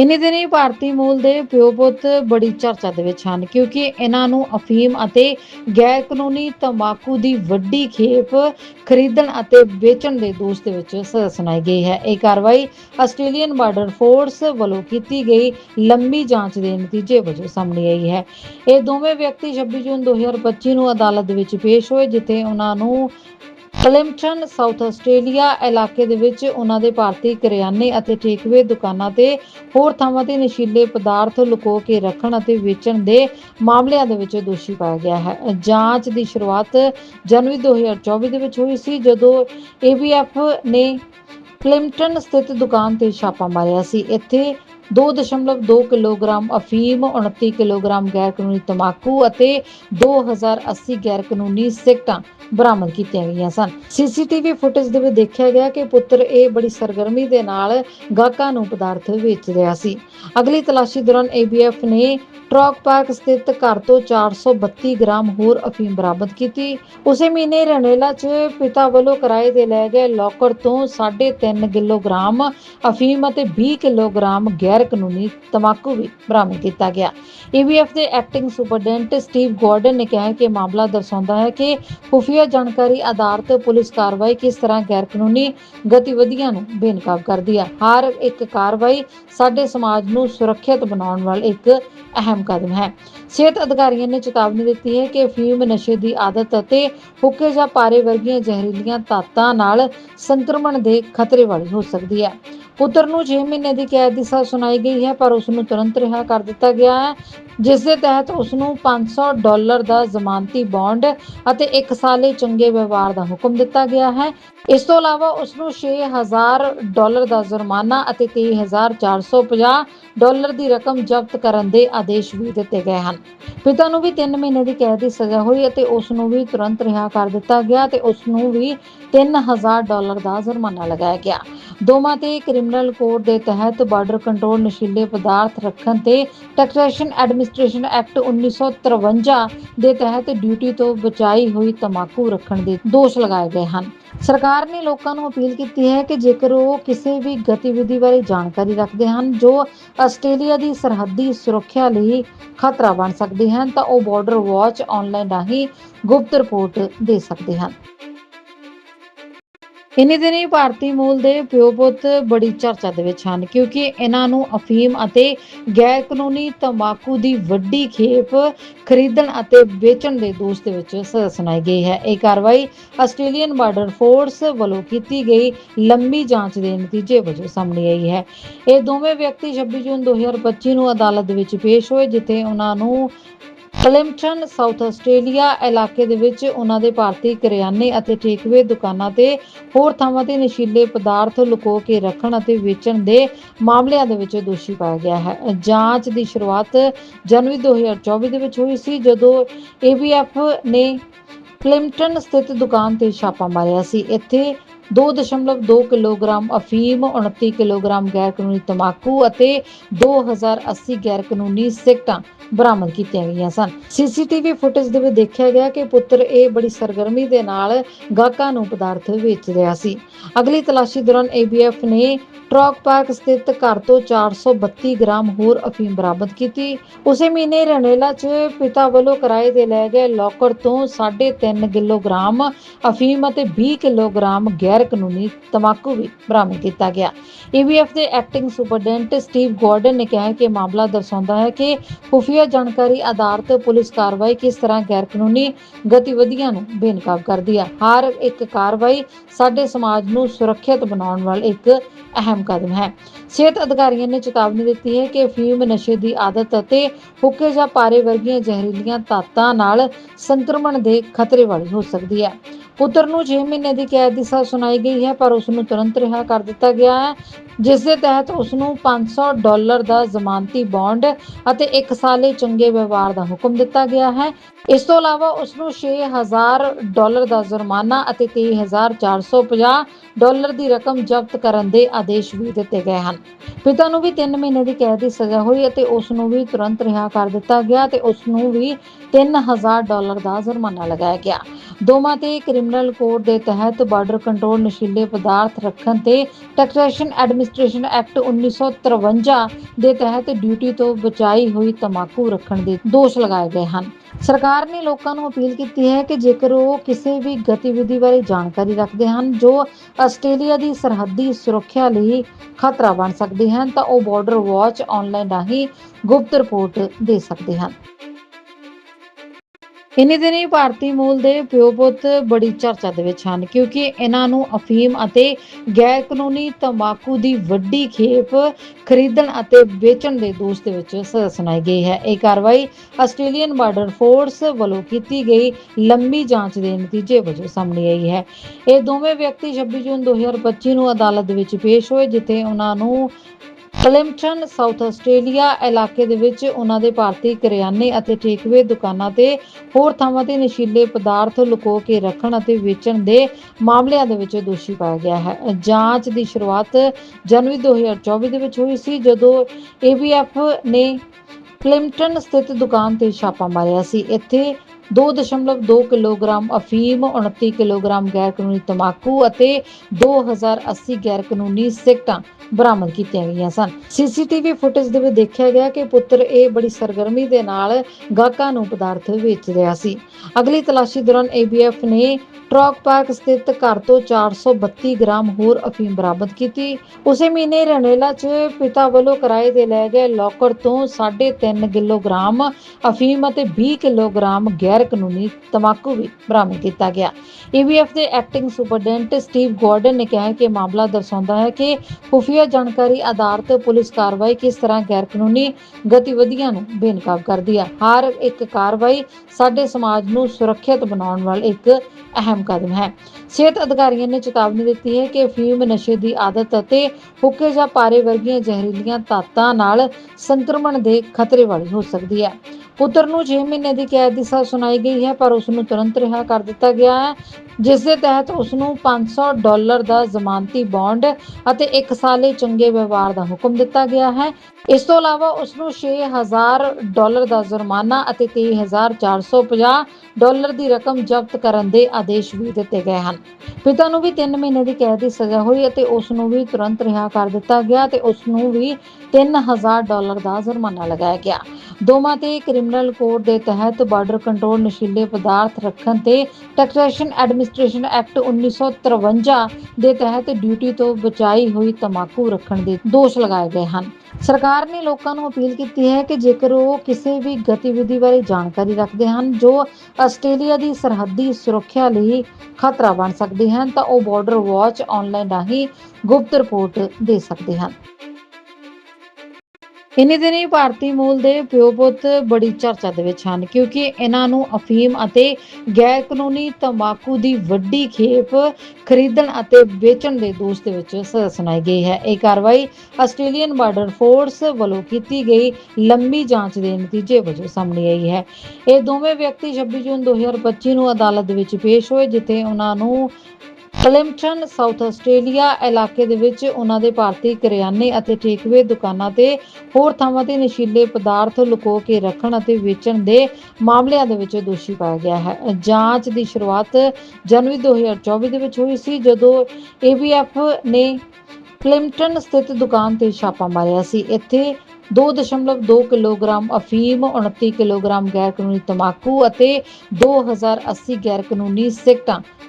ਇਨੀ ਦਿਨੀ ਭਾਰਤੀ ਮੂਲ ਦੇ ਪਿਓ ਪੁੱਤ ਬੜੀ ਚਰਚਾ ਦੇ ਵਿੱਚ ਹਨ, ਕਿਉਂਕਿ ਇਹਨਾਂ ਨੂੰ ਅਫੀਮ ਅਤੇ ਗੈਰ ਕਾਨੂੰਨੀ ਤੰਬਾਕੂ ਦੀ ਵੱਡੀ ਖੇਪ ਖਰੀਦਣ ਅਤੇ ਵੇਚਣ ਦੇ ਦੋਸ਼ ਦੇ ਵਿੱਚ ਸਜ਼ਾ ਸੁਣਾਈ ਗਈ ਹੈ। ਇਹ ਕਾਰਵਾਈ ਆਸਟ੍ਰੇਲੀਅਨ ਬਾਰਡਰ ਫੋਰਸ ਵੱਲੋਂ ਕੀਤੀ ਗਈ ਲੰਮੀ ਜਾਂਚ ਦੇ ਨਤੀਜੇ ਵਜੋਂ ਸਾਹਮਣੇ ਆਈ ਹੈ। ਇਹ ਦੋਵੇਂ ਵਿਅਕਤੀ 26 ਜੂਨ 2025 ਨੂੰ ਅਦਾਲਤ ਦੇ ਵਿੱਚ ਪੇਸ਼ ਹੋਏ, ਜਿੱਥੇ ਉਹਨਾਂ ਨੂੰ ਕਲਿਮਟਨ ਸਾਊਥ ਆਸਟ੍ਰੇਲੀਆ ਇਲਾਕੇ ਦੇ ਵਿੱਚ ਉਹਨਾਂ ਦੇ ਭਾਰਤੀ ਕਰਿਆਨੇ ਅਤੇ ਟੇਕਵੇ ਦੁਕਾਨਾਂ ਤੇ ਹੋਰ ਥਾਵਾਂ ਤੇ ਨਸ਼ੀਲੇ ਪਦਾਰਥ ਲੁਕੋ ਕੇ ਰੱਖਣ ਅਤੇ ਵੇਚਣ ਦੇ ਮਾਮਲਿਆਂ ਦੇ ਵਿੱਚ ਦੋਸ਼ੀ ਪਾਇਆ ਗਿਆ ਹੈ। ਜਾਂਚ ਦੀ ਸ਼ੁਰੂਆਤ ਜਨਵਰੀ 2024 ਦੇ ਵਿੱਚ ਹੋਈ ਸੀ, ਜਦੋਂ ABF ਨੇ ਕਲਿਮਟਨ ਸਥਿਤ ਦੁਕਾਨ ਤੇ ਛਾਪਾ ਮਾਰਿਆ ਸੀ। ਇੱਥੇ 2.2 ਕਿਲੋਗ੍ਰਾਮ ਅਫੀਮ 29 ਕਿਲੋਗ੍ਰਾਮ ਗੈਰ ਕਾਨੂੰਨੀ ਤਮਾਕੂ ਅਤੇ 2080 ਗੈਰ ਕਾਨੂੰਨੀ ਸਿਗਰਟਾਂ ਬਰਾਮਦ ਕੀਤੀਆਂ ਗਈਆਂ ਸਨ। ਸੀਸੀਟੀਵੀ ਫੁਟੇਜ ਦੇ ਵਿੱਚ ਦੇਖਿਆ ਗਿਆ ਕਿ ਪੁੱਤਰ ਇਹ ਬੜੀ ਸਰਗਰਮੀ ਦੇ ਨਾਲ ਗਾਹਕਾਂ ਨੂੰ ਪਦਾਰਥ ਵੇਚ ਰਿਹਾ ਸੀ। ਅਗਲੀ ਤਲਾਸ਼ੀ ਦੌਰਾਨ ABF ਨੇ ਟਰੌਕ ਪਾਰਕ ਸਥਿਤ ਘਰ ਤੋਂ 432 ਗ੍ਰਾਮ ਹੋਰ ਅਫੀਮ ਬਰਾਮਦ ਕੀਤੀ। ਉਸੇ ਮਹੀਨੇ ਰਣੇਲਾ 'ਚ ਪਿਤਾ ਵੱਲੋਂ ਕਿਰਾਏ ਤੇ ਲੈ ਗਏ ਲੋਕਰ ਤੋਂ 3.5 ਕਿਲੋਗ੍ਰਾਮ ਅਫੀਮ ਅਤੇ 20 ਕਿਲੋਗ੍ਰਾਮ ਗੈਰ ਕਾਨੂੰਨੀ ਤਮਾਕੂ ਵੀ ਬਰਾਮਦ ਕੀਤਾ ਗਿਆ। ABF ਦੇ ਐਕਟਿੰਗ ਸੁਪਰਡੈਂਟ ਸਟੀਵ ਗਾਰਡਨ ਨੇ ਕਿਹਾ ਕਿ ਮਾਮਲਾ ਦਰਸਾਉਂਦਾ ਹੈ ਕਿ ਖੁਫੀਆ ਜਾਣਕਾਰੀ ਆਧਾਰਿਤ ਪੁਲਿਸ ਕਾਰਵਾਈ ਕਿਸ ਤਰ੍ਹਾਂ ਗੈਰ ਕਾਨੂੰਨੀ ਗਤੀਵਿਧੀਆਂ ਨੂੰ ਬੇਨਕਾਬ ਕਰਦੀ ਹੈ। ਹਰ ਇੱਕ ਕਾਰਵਾਈ ਸਾਡੇ ਸਮਾਜ ਨੂੰ ਸੁਰੱਖਿਅਤ ਬਣਾਉਣ ਵਾਲ ਇੱਕ ਅਹਿਮ ਕਦਮ ਹੈ। ਸਿਹਤ ਅਧਿਕਾਰੀਆਂ ਨੇ ਚੇਤਾਵਨੀ ਦਿੱਤੀ ਹੈ ਕਿ ਫੀਮ ਨਸ਼ੇ ਦੀ ਆਦਤ ਅਤੇ ਹੁੱਕੇ ਜਾਂ ਪਾਰੇ ਵਰਗੀਆਂ ਜ਼ਹਿਰੀਲੀਆਂ ਤਾਤਾਂ ਨਾਲ ਸੰਕਰਮਣ ਦੇ ਖਤਰੇ ਵਾਲੀ ਹੋ ਸਕਦੀ ਹੈ। ਪੁੱਤਰ ਨੂੰ 6 ਮਹੀਨੇ ਦੀ ਕੈਦ ਦੀ ਸਜ਼ਾ ਸੁਣਾਈ ਗਈ ਹੈ, ਪਰ ਉਸ ਨੂੰ ਤੁਰੰਤ ਰਿਹਾ ਕਰ ਦਿੱਤਾ ਗਿਆ ਹੈ। ਜਿਸ ਦੇ ਤਹਿਤ ਉਸ ਨੂੰ 500 ਡਾਲਰ ਦਾ ਜ਼ਮਾਨਤੀ ਬੌਂਡ ਅਤੇ 1 ਸਾਲੇ ਚੰਗੇ ਵਿਵਹਾਰ ਦਾ ਹੁਕਮ ਦਿੱਤਾ ਗਿਆ ਹੈ। ਇਸ ਤੋਂ ਇਲਾਵਾ ਉਸ ਨੂੰ 6000 ਡਾਲਰ ਦਾ ਜੁਰਮਾਨਾ ਅਤੇ 23450 ਡਾਲਰ ਦੀ ਰਕਮ ਜ਼ਬਤ ਕਰਨ ਦੇ ਆਦੇਸ਼ ਵੀ ਦਿੱਤੇ ਗਏ ਹਨ। ਪਿਤਾ ਨੂੰ ਵੀ 3 ਮਹੀਨੇ ਦੀ ਕੈਦ ਦੀ ਸਜ਼ਾ ਹੋਈ ਅਤੇ ਉਸ ਨੂੰ ਵੀ ਤੁਰੰਤ ਰਿਹਾ ਕਰ ਦਿੱਤਾ ਗਿਆ ਤੇ ਉਸ ਨੂੰ ਵੀ 3000 ਡਾਲਰ ਦਾ ਜੁਰਮਾਨਾ ਲਗਾਇਆ ਗਿਆ। ਦੋਵਾਂ ਤੇ ਕ੍ਰਿਮੀਨਲ ਕੋਡ ਦੇ ਤਹਿਤ ਬਾਰਡਰ ਕੰਟਰੋਲ ਨਸ਼ੀਲੇ ਪਦਾਰਥ ਰੱਖਣ ਤੇ ਟੈਕਸੇਸ਼ਨ ਐਡਮਿਨਿਸਟ੍ਰੇਸ਼ਨ ਐਕਟ 1953 ਦੇ ਤਹਿਤ ਡਿਊਟੀ ਤੋਂ ਬਚਾਈ ਹੋਈ ਤਮਾਕੂ ਰੱਖਣ ਦੇ ਦੋਸ਼ ਲਗਾਏ ਗਏ ਹਨ। ਸਰਕਾਰ ਨੇ ਲੋਕਾਂ ਨੂੰ ਅਪੀਲ ਕੀਤੀ ਹੈ ਕਿ ਜੇਕਰ ਉਹ ਕਿਸੇ ਵੀ ਗਤੀਵਿਧੀ ਬਾਰੇ ਜਾਣਕਾਰੀ ਰੱਖਦੇ ਹਨ ਜੋ ਆਸਟ੍ਰੇਲੀਆ ਦੀ ਸਰਹੱਦੀ ਸੁਰੱਖਿਆ ਲਈ ਖਤਰਾ ਬਣ ਸਕਦੇ ਹਨ, ਤਾਂ ਉਹ ਬਾਰਡਰ ਵਾਚ ਆਨਲਾਈਨ ਰਾਹੀਂ ਗੁਪਤ ਰਿਪੋਰਟ ਦੇ ਸਕਦੇ ਹਨ। ਇਨੀ ਦਿਨੀ ਭਾਰਤੀ ਮੂਲ ਦੇ ਪਿਓ ਪੁੱਤ ਬੜੀ ਚਰਚਾ ਦੇ ਵਿੱਚ ਹਨ, ਕਿਉਂਕਿ ਇਹਨਾਂ ਨੂੰ ਅਫੀਮ ਅਤੇ ਗੈਰ ਕਾਨੂੰਨੀ ਤੰਬਾਕੂ ਦੀ ਵੱਡੀ ਖੇਪ ਖਰੀਦਣ ਅਤੇ ਵੇਚਣ ਦੇ ਦੋਸ਼ ਦੇ ਵਿੱਚ ਸਜ਼ਾ ਸੁਣਾਈ ਗਈ ਹੈ। ਇਹ ਕਾਰਵਾਈ ਆਸਟ੍ਰੇਲੀਅਨ ਬਾਰਡਰ ਫੋਰਸ ਵੱਲੋਂ ਕੀਤੀ ਗਈ ਲੰਮੀ ਜਾਂਚ ਦੇ ਨਤੀਜੇ ਵਜੋਂ ਸਾਹਮਣੇ ਆਈ ਹੈ। ਇਹ ਦੋਵੇਂ ਵਿਅਕਤੀ 26 ਜੂਨ 2025 ਨੂੰ ਅਦਾਲਤ ਦੇ ਵਿੱਚ ਪੇਸ਼ ਹੋਏ, ਜਿੱਥੇ ਉਹਨਾਂ ਨੂੰ ਕਲਿਮਟਨ ਸਾਊਥ ਆਸਟ੍ਰੇਲੀਆ ਇਲਾਕੇ ਦੇ ਵਿੱਚ ਉਹਨਾਂ ਦੇ ਭਾਰਤੀ ਕਰਿਆਨੇ ਅਤੇ ਟੇਕਵੇ ਦੁਕਾਨਾਂ ਤੇ ਹੋਰ ਥਾਵਾਂ ਤੇ ਨਸ਼ੀਲੇ ਪਦਾਰਥ ਲੁਕੋ ਕੇ ਰੱਖਣ ਅਤੇ ਵੇਚਣ ਦੇ ਮਾਮਲਿਆਂ ਦੇ ਵਿੱਚ ਦੋਸ਼ੀ ਪਾਇਆ ਗਿਆ ਹੈ। ਜਾਂਚ ਦੀ ਸ਼ੁਰੂਆਤ ਜਨਵਰੀ 2024 ਦੇ ਵਿੱਚ ਹੋਈ ਸੀ, ਜਦੋਂ ABF ਨੇ ਕਲਿਮਟਨ ਸਥਿਤ ਦੁਕਾਨ ਤੇ ਛਾਪਾ ਮਾਰਿਆ ਸੀ। ਇੱਥੇ 2.2 ਕਿਲੋਗ੍ਰਾਮ ਅਫੀਮ 29 ਕਿਲੋਗ੍ਰਾਮ ਗੈਰ ਕਾਨੂੰਨੀ ਤਮਾਕੂ ਅਤੇ 2080 ਗੈਰ ਕਾਨੂੰਨੀ ਸਿਗਰਟਾਂ ਬਰਾਮਦ ਕੀਤੀਆਂ ਗਈਆਂ ਸਨ। ਸੀਸੀਟੀਵੀ ਫੁਟੇਜ ਦੇ ਵਿੱਚ ਦੇਖਿਆ ਗਿਆ ਕਿ ਪੁੱਤਰ ਇਹ ਬੜੀ ਸਰਗਰਮੀ ਦੇ ਨਾਲ ਗਾਹਕਾਂ ਨੂੰ ਪਦਾਰਥ ਵੇਚ ਰਿਹਾ ਸੀ। ਅਗਲੀ ਤਲਾਸ਼ੀ ਦੌਰਾਨ ABF ਨੇ ਟਰੌਕ ਪਾਰਕ ਸਥਿਤ ਘਰ ਤੋਂ 432 ਗ੍ਰਾਮ ਹੋਰ ਅਫੀਮ ਬਰਾਮਦ ਕੀਤੀ। ਉਸੇ ਮਹੀਨੇ ਰਣੇਲਾ 'ਚ ਪਿਤਾ ਵੱਲੋਂ ਕਿਰਾਏ ਤੇ ਲੈ ਗਏ ਲੋਕਰ ਤੋਂ 3.5 ਕਿਲੋਗ੍ਰਾਮ ਅਫੀਮ ਅਤੇ 20 ਕਿਲੋਗ੍ਰਾਮ ਗੈਰ ਕਾਨੂੰਨੀ ਤਮਾਕੂ ਵੀ ਬਰਾਮਦ ਕੀਤਾ ਗਿਆ। ABF ਦੇ ਐਕਟਿੰਗ ਸੁਪਰਡੈਂਟ ਸਟੀਵ ਗਾਰਡਨ ਨੇ ਕਿਹਾ ਕਿ ਮਾਮਲਾ ਦਰਸਾਉਂਦਾ ਹੈ ਕਿ ਖੁਫੀਆ ਜਾਣਕਾਰੀ ਆਧਾਰਿਤ ਪੁਲਿਸ ਕਾਰਵਾਈ ਕਿਸ ਤਰ੍ਹਾਂ ਗੈਰਕਾਨੂੰਨੀ ਗਤੀਵਿਧੀਆਂ ਨੂੰ ਬੇਨਕਾਬ ਕਰਦੀ ਹੈ ਹਰ ਇੱਕ ਕਾਰਵਾਈ ਸਾਡੇ ਸਮਾਜ ਨੂੰ ਸੁਰੱਖਿਅਤ ਬਣਾਉਣ ਵੱਲ ਇੱਕ ਅਹਿਮ ਕਦਮ ਹੈ। ਸਿਹਤ ਅਧਿਕਾਰੀਆਂ ਨੇ ਚੇਤਾਵਨੀ ਦਿੱਤੀ ਹੈ ਕਿ ਅਫੀਮ ਨਸ਼ੇ ਦੀ ਆਦਤ ਅਤੇ ਹੁੱਕੇ ਜਾਂ ਪਾਰੇ ਵਰਗੀਆਂ ਜ਼ਹਿਰੀਲੀਆਂ ਤਾਤਾਂ ਨਾਲ ਸੰਕਰਮਣ ਦੇ ਖਤਰੇ ਵਾਲੀ ਹੋ ਸਕਦੀ ਹੈ। ਪੁੱਤਰ ਨੂੰ 6 ਮਹੀਨੇ ਦੀ ਕੈਦ ਦੀ ਸਜ਼ਾ ਸੁਣਾਈ ਗਈ ਹੈ, ਪਰ ਉਸ ਨੂੰ ਤੁਰੰਤ ਰਿਹਾ ਕਰ ਦਿੱਤਾ ਗਿਆ ਹੈ। ਜਿਸ ਦੇ ਤਹਿਤ ਉਸ ਨੂੰ 500 ਡਾਲਰ ਦਾ ਜ਼ਮਾਨਤੀ ਬੌਂਡ ਅਤੇ 1 ਸਾਲੇ ਚੰਗੇ ਵਿਵਹਾਰ ਦਾ ਹੁਕਮ ਦਿੱਤਾ ਗਿਆ ਹੈ। ਇਸ ਤੋਂ ਇਲਾਵਾ ਉਸ ਨੂੰ 6000 ਡਾਲਰ ਦਾ ਜੁਰਮਾਨਾ ਅਤੇ 23450 ਡਾਲਰ ਦੀ ਰਕਮ ਜ਼ਬਤ ਕਰਨ ਦੇ ਆਦੇਸ਼ ਵੀ ਦਿੱਤੇ ਗਏ ਹਨ। ਪਿਤਾ ਨੂੰ ਵੀ 3 ਮਹੀਨੇ ਦੀ ਕੈਦ ਦੀ ਸਜ਼ਾ ਹੋਈ ਅਤੇ ਉਸ ਨੂੰ ਵੀ ਤੁਰੰਤ ਰਿਹਾ ਕਰ ਦਿੱਤਾ ਗਿਆ ਤੇ ਉਸ ਨੂੰ ਵੀ 3000 ਡਾਲਰ ਦਾ ਜੁਰਮਾਨਾ ਲਗਾਇਆ ਗਿਆ। ਦੋਵਾਂ ਤੇ ਕ੍ਰਿਮੀਨਲ ਕੋਡ ਦੇ ਤਹਿਤ ਬਾਰਡਰ ਕੰਟਰੋਲ ਨਸ਼ੀਲੇ ਪਦਾਰਥ ਰੱਖਣ ਤੇ ਟੈਕਸੇਸ਼ਨ ਐਡਮਿਨਿਸਟ੍ਰੇਸ਼ਨ ਐਕਟ 1953 ਦੇ ਤਹਿਤ ਡਿਊਟੀ ਤੋਂ ਬਚਾਈ ਹੋਈ ਤਮਾਕੂ ਰੱਖਣ ਦੇ ਦੋਸ਼ ਲਗਾਏ ਗਏ ਹਨ। ਸਰਕਾਰ ਨੇ ਲੋਕਾਂ ਨੂੰ ਅਪੀਲ ਕੀਤੀ ਹੈ ਕਿ ਜੇਕਰ ਉਹ ਕਿਸੇ ਵੀ ਗਤੀਵਿਧੀ ਬਾਰੇ ਜਾਣਕਾਰੀ ਰੱਖਦੇ ਹਨ ਜੋ ਆਸਟ੍ਰੇਲੀਆ ਦੀ ਸਰਹੱਦੀ ਸੁਰੱਖਿਆ ਲਈ ਖਤਰਾ ਬਣ ਸਕਦੇ ਹਨ, ਤਾਂ ਉਹ ਬਾਰਡਰ ਵਾਚ ਆਨਲਾਈਨ ਰਾਹੀਂ ਗੁਪਤ ਰਿਪੋਰਟ ਦੇ ਸਕਦੇ ਹਨ। ਇਨੀ ਦਿਨੀ ਭਾਰਤੀ ਮੂਲ ਦੇ ਪਿਓ ਪੁੱਤ ਬੜੀ ਚਰਚਾ ਦੇ ਵਿੱਚ ਹਨ, ਕਿਉਂਕਿ ਇਹਨਾਂ ਨੂੰ ਅਫੀਮ ਅਤੇ ਗੈਰ ਕਾਨੂੰਨੀ ਤੰਬਾਕੂ ਦੀ ਵੱਡੀ ਖੇਪ ਖਰੀਦਣ ਅਤੇ ਵੇਚਣ ਦੇ ਦੋਸ਼ ਦੇ ਵਿੱਚ ਸਜ਼ਾ ਸੁਣਾਈ ਗਈ ਹੈ। ਇਹ ਕਾਰਵਾਈ ਆਸਟ੍ਰੇਲੀਅਨ ਬਾਰਡਰ ਫੋਰਸ ਵੱਲੋਂ ਕੀਤੀ ਗਈ ਲੰਮੀ ਜਾਂਚ ਦੇ ਨਤੀਜੇ ਵਜੋਂ ਸਾਹਮਣੇ ਆਈ ਹੈ। ਇਹ ਦੋਵੇਂ ਵਿਅਕਤੀ 26 ਜੂਨ 2025 ਨੂੰ ਅਦਾਲਤ ਦੇ ਵਿੱਚ ਪੇਸ਼ ਹੋਏ, ਜਿੱਥੇ ਉਹਨਾਂ ਨੂੰ ਕਲਿਮਟਨ ਸਾਊਥ ਆਸਟ੍ਰੇਲੀਆ ਇਲਾਕੇ ਦੇ ਵਿੱਚ ਉਹਨਾਂ ਦੇ ਭਾਰਤੀ ਕਰਿਆਨੇ ਅਤੇ ਟੇਕਵੇ ਦੁਕਾਨਾਂ ਤੇ ਹੋਰ ਥਾਵਾਂ ਤੇ ਨਸ਼ੀਲੇ ਪਦਾਰਥ ਲੁਕੋ ਕੇ ਰੱਖਣ ਅਤੇ ਵੇਚਣ ਦੇ ਮਾਮਲਿਆਂ ਦੇ ਵਿੱਚ ਦੋਸ਼ੀ ਪਾਇਆ ਗਿਆ ਹੈ। ਜਾਂਚ ਦੀ ਸ਼ੁਰੂਆਤ ਜਨਵਰੀ 2024 ਦੇ ਵਿੱਚ ਹੋਈ ਸੀ, ਜਦੋਂ ABF ਨੇ ਕਲਿਮਟਨ ਸਥਿਤ ਦੁਕਾਨ ਤੇ ਛਾਪਾ ਮਾਰਿਆ ਸੀ। ਇੱਥੇ 2.2 ਕਿਲੋਗ੍ਰਾਮ ਅਫੀਮ 29 ਕਿਲੋਗ੍ਰਾਮ ਗੈਰ ਕਾਨੂੰਨੀ ਤਮਾਕੂ ਅਤੇ 2080 ਗੈਰ ਕਾਨੂੰਨੀ ਸਿਗਰਟਾਂ ਬਰਾਮਦ ਕੀਤੀਆਂ ਗਈਆਂ ਸਨ। ਸੀਸੀਟੀਵੀ ਫੁਟੇਜ ਦੇ ਵਿੱਚ ਦੇਖਿਆ ਗਿਆ ਕਿ ਪੁੱਤਰ ਇਹ ਬੜੀ ਸਰਗਰਮੀ ਦੇ ਨਾਲ ਗਾਹਕਾਂ ਨੂੰ ਪਦਾਰਥ ਵੇਚ ਰਿਹਾ ਸੀ। ਅਗਲੀ ਤਲਾਸ਼ੀ ਦੌਰਾਨ ABF ਨੇ ਟਰੌਕ ਪਾਰਕ ਸਥਿਤ ਘਰ ਤੋਂ 432 ਗ੍ਰਾਮ ਹੋਰ ਅਫੀਮ ਬਰਾਮਦ ਕੀਤੀ। ਉਸੇ ਮਹੀਨੇ ਰਣੇਲਾ 'ਚ ਪਿਤਾ ਵੱਲੋਂ ਕਿਰਾਏ ਤੇ ਲੈ ਗਏ ਲੋਕਰ ਤੋਂ 3.5 ਕਿਲੋਗ੍ਰਾਮ ਅਫੀਮ ਅਤੇ 20 ਕਿਲੋਗ੍ਰਾਮ ਗੈਰ ਕਾਨੂੰਨੀ ਤਮਾਕੂ ਵੀ ਬਰਾਮਦ ਕੀਤਾ ਗਿਆ। ABF ਦੇ ਐਕਟਿੰਗ ਸੁਪਰਡੈਂਟ ਸਟੀਵ ਗਾਰਡਨ ਨੇ ਕਿਹਾ ਕਿ ਮਾਮਲਾ ਦਰਸਾਉਂਦਾ ਹੈ ਕਿ ਖੁਫੀਆ ਜਾਣਕਾਰੀ ਆਧਾਰਿਤ ਪੁਲਿਸ ਕਾਰਵਾਈ ਕਿਸ ਤਰ੍ਹਾਂ ਗੈਰ ਕਾਨੂੰਨੀ ਗਤੀਵਿਧੀਆਂ ਨੂੰ ਬੇਨਕਾਬ ਕਰਦੀ ਹੈ। ਹਰ ਇੱਕ ਕਾਰਵਾਈ ਸਾਡੇ ਸਮਾਜ ਨੂੰ ਸੁਰੱਖਿਅਤ ਬਣਾਉਣ ਵੱਲ ਇੱਕ ਅਹਿਮ ਕਦਮ ਹੈ। ਸਿਹਤ ਅਧਿਕਾਰੀਆਂ ਨੇ ਚੇਤਾਵਨੀ ਦਿੱਤੀ ਹੈ ਕਿ ਅਫੀਮ ਨਸ਼ੇ ਦੀ ਆਦਤ ਅਤੇ ਹੁੱਕੇ ਜਾਂ ਪਾਰੇ ਵਰਗੀਆਂ ਜ਼ਹਿਰੀਲੀਆਂ ਤਾਤਾਂ ਨਾਲ ਸੰਕਰਮਣ ਦੇ ਖਤਰੇ ਵਾਲੀ ਹੋ ਸਕਦੀ ਹੈ। ਪੁੱਤਰ ਨੂੰ 6 ਮਹੀਨੇ ਦੀ ਕੈਦ ਦੀ ਸਜ਼ਾ ਸੁਣਾਈ ਗਈ ਹੈ, ਪਰ ਉਸ ਨੂੰ ਤੁਰੰਤ ਰਿਹਾ ਕਰ ਦਿੱਤਾ ਗਿਆ ਹੈ। ਜਿਸ ਦੇ ਤਹਿਤ ਉਸ ਨੂੰ 500 ਡਾਲਰ ਦਾ ਜ਼ਮਾਨਤੀ ਬੌਂਡ ਅਤੇ 1 ਸਾਲੇ ਚੰਗੇ ਵਿਵਹਾਰ ਦਾ ਹੁਕਮ ਦਿੱਤਾ ਗਿਆ ਹੈ। ਇਸ ਤੋਂ ਇਲਾਵਾ ਉਸ ਨੂੰ 6000 ਡਾਲਰ ਦਾ ਜੁਰਮਾਨਾ ਅਤੇ 23450 ਡਾਲਰ ਦੀ ਰਕਮ ਜ਼ਬਤ ਕਰਨ ਦੇ ਆਦੇਸ਼ ਵੀ ਦਿੱਤੇ ਗਏ ਹਨ। ਪਿਤਾ ਨੂੰ ਵੀ 3 ਮਹੀਨੇ ਦੀ ਕੈਦ ਦੀ ਸਜ਼ਾ ਹੋਈ ਅਤੇ ਉਸ ਨੂੰ ਵੀ ਤੁਰੰਤ ਰਿਹਾ ਕਰ ਦਿੱਤਾ ਗਿਆ ਤੇ ਉਸ ਨੂੰ ਵੀ 3000 ਡਾਲਰ ਦਾ ਜੁਰਮਾਨਾ ਲਗਾਇਆ ਗਿਆ। ਦੋਵਾਂ ਤੇ ਕ੍ਰਿਮੀਨਲ ਕੋਡ ਦੇ ਤਹਿਤ ਬਾਰਡਰ ਕੰਟਰੋਲ ਨਸ਼ੀਲੇ ਪਦਾਰਥ ਰੱਖਣ ਤੇ ਟੈਕਸੇਸ਼ਨ ਐਡਮਿਨਿਸਟ੍ਰੇਸ਼ਨ ਐਕਟ 1953 ਦੇ ਤਹਿਤ ਡਿਊਟੀ ਤੋਂ ਬਚਾਈ ਹੋਈ ਤਮਾਕੂ ਰੱਖਣ ਦੇ ਦੋਸ਼ ਲਗਾਏ ਗਏ ਹਨ। ਸਰਕਾਰ ਨੇ ਲੋਕਾਂ ਨੂੰ ਅਪੀਲ ਕੀਤੀ ਹੈ ਕਿ ਜੇਕਰ ਉਹ ਕਿਸੇ ਵੀ ਗਤੀਵਿਧੀ ਬਾਰੇ ਜਾਣਕਾਰੀ ਰੱਖਦੇ ਹਨ ਜੋ ਆਸਟ੍ਰੇਲੀਆ ਦੀ ਸਰਹੱਦੀ ਸੁਰੱਖਿਆ ਲਈ ਖਤਰਾ ਬਣ ਸਕਦੇ ਹਨ, ਤਾਂ ਉਹ ਬਾਰਡਰ ਵਾਚ ਆਨਲਾਈਨ ਰਾਹੀਂ ਗੁਪਤ ਰਿਪੋਰਟ ਦੇ ਸਕਦੇ ਹਨ। ਇਨੀ ਦਿਨੀ ਭਾਰਤੀ ਮੂਲ ਦੇ ਪਿਓ ਪੁੱਤ ਬੜੀ ਚਰਚਾ ਦੇ ਵਿੱਚ ਹਨ, ਕਿਉਂਕਿ ਇਹਨਾਂ ਨੂੰ ਅਫੀਮ ਅਤੇ ਗੈਰ ਕਾਨੂੰਨੀ ਤੰਬਾਕੂ ਦੀ ਵੱਡੀ ਖੇਪ ਖਰੀਦਣ ਅਤੇ ਵੇਚਣ ਦੇ ਦੋਸ਼ ਦੇ ਵਿੱਚ ਸਜ਼ਾ ਸੁਣਾਈ ਗਈ ਹੈ। ਇਹ ਕਾਰਵਾਈ ਆਸਟ੍ਰੇਲੀਅਨ ਬਾਰਡਰ ਫੋਰਸ ਵੱਲੋਂ ਕੀਤੀ ਗਈ ਲੰਮੀ ਜਾਂਚ ਦੇ ਨਤੀਜੇ ਵਜੋਂ ਸਾਹਮਣੇ ਆਈ ਹੈ। ਇਹ ਦੋਵੇਂ ਵਿਅਕਤੀ 26 ਜੂਨ 2025 ਨੂੰ ਅਦਾਲਤ ਦੇ ਵਿੱਚ ਪੇਸ਼ ਹੋਏ, ਜਿੱਥੇ ਉਹਨਾਂ ਨੂੰ ਕਲਿਮਟਨ ਸਾਊਥ ਆਸਟ੍ਰੇਲੀਆ ਇਲਾਕੇ ਦੇ ਵਿੱਚ ਉਹਨਾਂ ਦੇ ਭਾਰਤੀ ਕਰਿਆਨੇ ਅਤੇ ਟੇਕਵੇ ਦੁਕਾਨਾਂ ਤੇ ਹੋਰ ਥਾਵਾਂ ਤੇ ਨਸ਼ੀਲੇ ਪਦਾਰਥ ਲੁਕੋ ਕੇ ਰੱਖਣ ਅਤੇ ਵੇਚਣ ਦੇ ਮਾਮਲਿਆਂ ਦੇ ਵਿੱਚ ਦੋਸ਼ੀ ਪਾਇਆ ਗਿਆ ਹੈ। ਜਾਂਚ ਦੀ ਸ਼ੁਰੂਆਤ ਜਨਵਰੀ 2024 ਦੇ ਵਿੱਚ ਹੋਈ ਸੀ, ਜਦੋਂ ABF ਨੇ ਕਲਿਮਟਨ ਸਥਿਤ ਦੁਕਾਨ ਤੇ ਛਾਪਾ ਮਾਰਿਆ ਸੀ। ਇੱਥੇ 2.2 ਕਿਲੋਗ੍ਰਾਮ ਅਫੀਮ 29 ਕਿਲੋਗ੍ਰਾਮ ਗੈਰ ਕਾਨੂੰਨੀ ਤਮਾਕੂ ਅਤੇ 2080 ਗੈਰ ਕਾਨੂੰਨੀ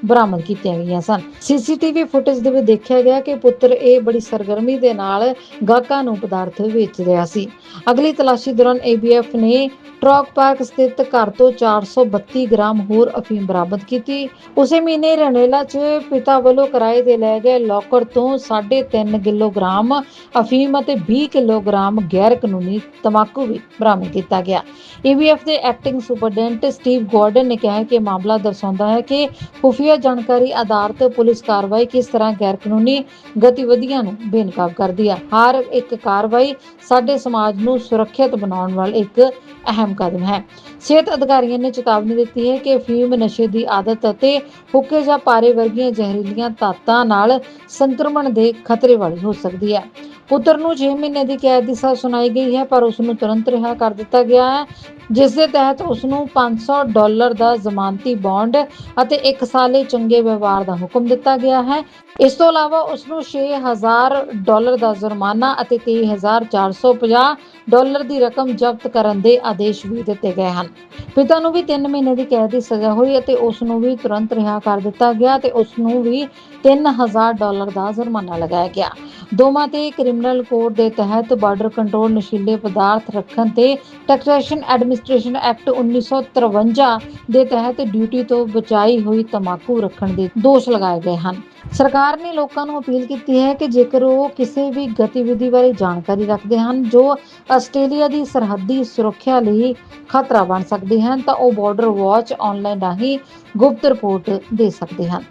ਬਰਾਮਦ ਕੀਤੀਆਂ ਗਈਆਂ ਸਨ। ਸੀਸੀਟੀਵੀ ਫੁਟੇਜ ਦੇ ਵਿੱਚ ਦੇਖਿਆ ਗਿਆ ਕਿ ਪੁੱਤਰ ਇਹ ਬੜੀ ਸਰਗਰਮੀ ਦੇ ਨਾਲ ਗਾਹਕਾਂ ਨੂੰ ਪਦਾਰਥ ਵੇਚ ਰਿਹਾ ਸੀ। ਅਗਲੀ ਤਲਾਸ਼ੀ ਦੌਰਾਨ ਏਬੀਐਫ ਨੇ ਟਰੌਕ ਪਾਰਕ ਸਥਿਤ ਘਰ ਤੋਂ 432 ਗ੍ਰਾਮ ਹੋਰ ਅਫੀਮ ਬਰਾਮਦ ਕੀਤੀ। ਉਸੇ ਮਹੀਨੇ ਰਣੇਲਾ 'ਚ ਪਿਤਾ ਵੱਲੋਂ ਕਿਰਾਏ ਤੇ ਲੈ ਗਏ ਲੋਕਰ ਤੋਂ 3.5 ਕਿਲੋਗ੍ਰਾਮ ਅਫੀਮ ਅਤੇ 20 ਕਿਲੋਗ੍ਰਾਮ ਗੈਰ ਕਾਨੂੰਨੀ ਤਮਾਕੂ ਵੀ ਬਰਾਮਦ ਕੀਤਾ ਗਿਆ। ਏਬੀਐਫ ਦੇ ਐਕਟਿੰਗ ਸੁਪਰਡੈਂਟ ਸਟੀਵ ਗਾਰਡਨ ਨੇ ਕਿਹਾ ਕਿ ਮਾਮਲਾ ਦਰਸਾਉਂਦਾ ਹੈ ਕਿ ਖੁਫੀਆ ਜਾਣਕਾਰੀ ਆਧਾਰਿਤ ਪੁਲਿਸ ਕਾਰਵਾਈ ਕਿਸ ਤਰ੍ਹਾਂ ਗੈਰ ਕਾਨੂੰਨੀ ਗਤੀਵਿਧੀਆਂ ਨੂੰ ਬੇਨਕਾਬ ਕਰਦੀ ਹੈ ਹਰ ਇੱਕ ਕਾਰਵਾਈ ਸਾਡੇ ਸਮਾਜ ਨੂੰ ਸੁਰੱਖਿਅਤ ਬਣਾਉਣ ਵੱਲ ਇੱਕ ਅਹਿਮ ਕਦਮ ਹੈ। ਸਿਹਤ ਅਧਿਕਾਰੀਆਂ ਨੇ ਚੇਤਾਵਨੀ ਦਿੱਤੀ ਹੈ ਕਿ ਫੀਮ ਨਸ਼ੇ ਦੀ ਆਦਤ ਅਤੇ ਹੁੱਕੇ ਜਾਂ ਪਾਰੇ ਵਰਗੀਆਂ ਜ਼ਹਿਰੀਲੀਆਂ ਤਾਤਾਂ ਨਾਲ ਸੰਕਰਮਣ ਦੇ ਖਤਰੇ ਵਾਲੀ ਹੋ ਸਕਦੀ ਹੈ। ਪੁੱਤਰ ਨੂੰ 6 ਮਹੀਨੇ ਦੀ ਕੈਦ ਦੀ ਸਜ਼ਾ ਸੁਣਾਈ ਗਈ ਹੈ, ਪਰ ਉਸ ਨੂੰ ਤੁਰੰਤ ਰਿਹਾ ਕਰ ਦਿੱਤਾ ਗਿਆ ਹੈ। ਜਿਸ ਦੇ ਤਹਿਤ ਉਸ ਨੂੰ 500 ਡਾਲਰ ਦਾ ਜ਼ਮਾਨਤੀ ਬੌਂਡ ਅਤੇ 1 ਸਾਲੇ ਚੰਗੇ ਵਿਵਹਾਰ ਦਾ ਹੁਕਮ ਦਿੱਤਾ ਗਿਆ ਹੈ। ਇਸ ਤੋਂ ਇਲਾਵਾ ਉਸ ਨੂੰ 6000 ਡਾਲਰ ਦਾ ਜੁਰਮਾਨਾ ਅਤੇ 23450 ਡਾਲਰ ਦੀ ਰਕਮ ਜ਼ਬਤ ਕਰਨ ਦੇ ਆਦੇਸ਼ ਵੀ ਦਿੱਤੇ ਗਏ ਹਨ। ਪਿਤਾ ਨੂੰ ਵੀ 3 ਮਹੀਨੇ ਦੀ ਕੈਦ ਦੀ ਸਜ਼ਾ ਹੋਈ ਅਤੇ ਉਸ ਨੂੰ ਵੀ ਤੁਰੰਤ ਰਿਹਾ ਕਰ ਦਿੱਤਾ ਗਿਆ ਤੇ ਉਸ ਨੂੰ ਵੀ 3000 ਡਾਲਰ ਦਾ ਜੁਰਮਾਨਾ ਲਗਾਇਆ ਗਿਆ। ਦੋਵਾਂ ਤੇ ਕ੍ਰਿਮੀਨਲ ਕੋਡ ਦੇ ਤਹਿਤ ਬਾਰਡਰ ਕੰਟਰੋਲ ਨਸ਼ੀਲੇ ਪਦਾਰਥ ਰੱਖਣ ਤੇ ਟੈਕਸੇਸ਼ਨ ਐਡਮਿਨਿਸਟ੍ਰੇਸ਼ਨ ਐਕਟ 1953 ਦੇ ਤਹਿਤ ਡਿਊਟੀ ਤੋਂ ਬਚਾਈ ਹੋਈ ਤਮਾਕੂ ਰੱਖਣ ਦੇ ਦੋਸ਼ ਲਗਾਏ ਗਏ ਹਨ। ਸਰਕਾਰ ਨੇ ਲੋਕਾਂ ਨੂੰ ਅਪੀਲ ਕੀਤੀ ਹੈ ਕਿ ਜੇਕਰ ਉਹ ਕਿਸੇ ਵੀ ਗਤੀਵਿਧੀ ਬਾਰੇ ਜਾਣਕਾਰੀ ਰੱਖਦੇ ਹਨ ਜੋ ਆਸਟ੍ਰੇਲੀਆ ਦੀ ਸਰਹੱਦੀ ਸੁਰੱਖਿਆ ਲਈ ਖਤਰਾ ਬਣ ਸਕਦੇ ਹਨ, ਤਾਂ ਉਹ ਬਾਰਡਰ ਵਾਚ ਆਨਲਾਈਨ ਰਾਹੀਂ ਗੁਪਤ ਰਿਪੋਰਟ ਦੇ ਸਕਦੇ ਹਨ।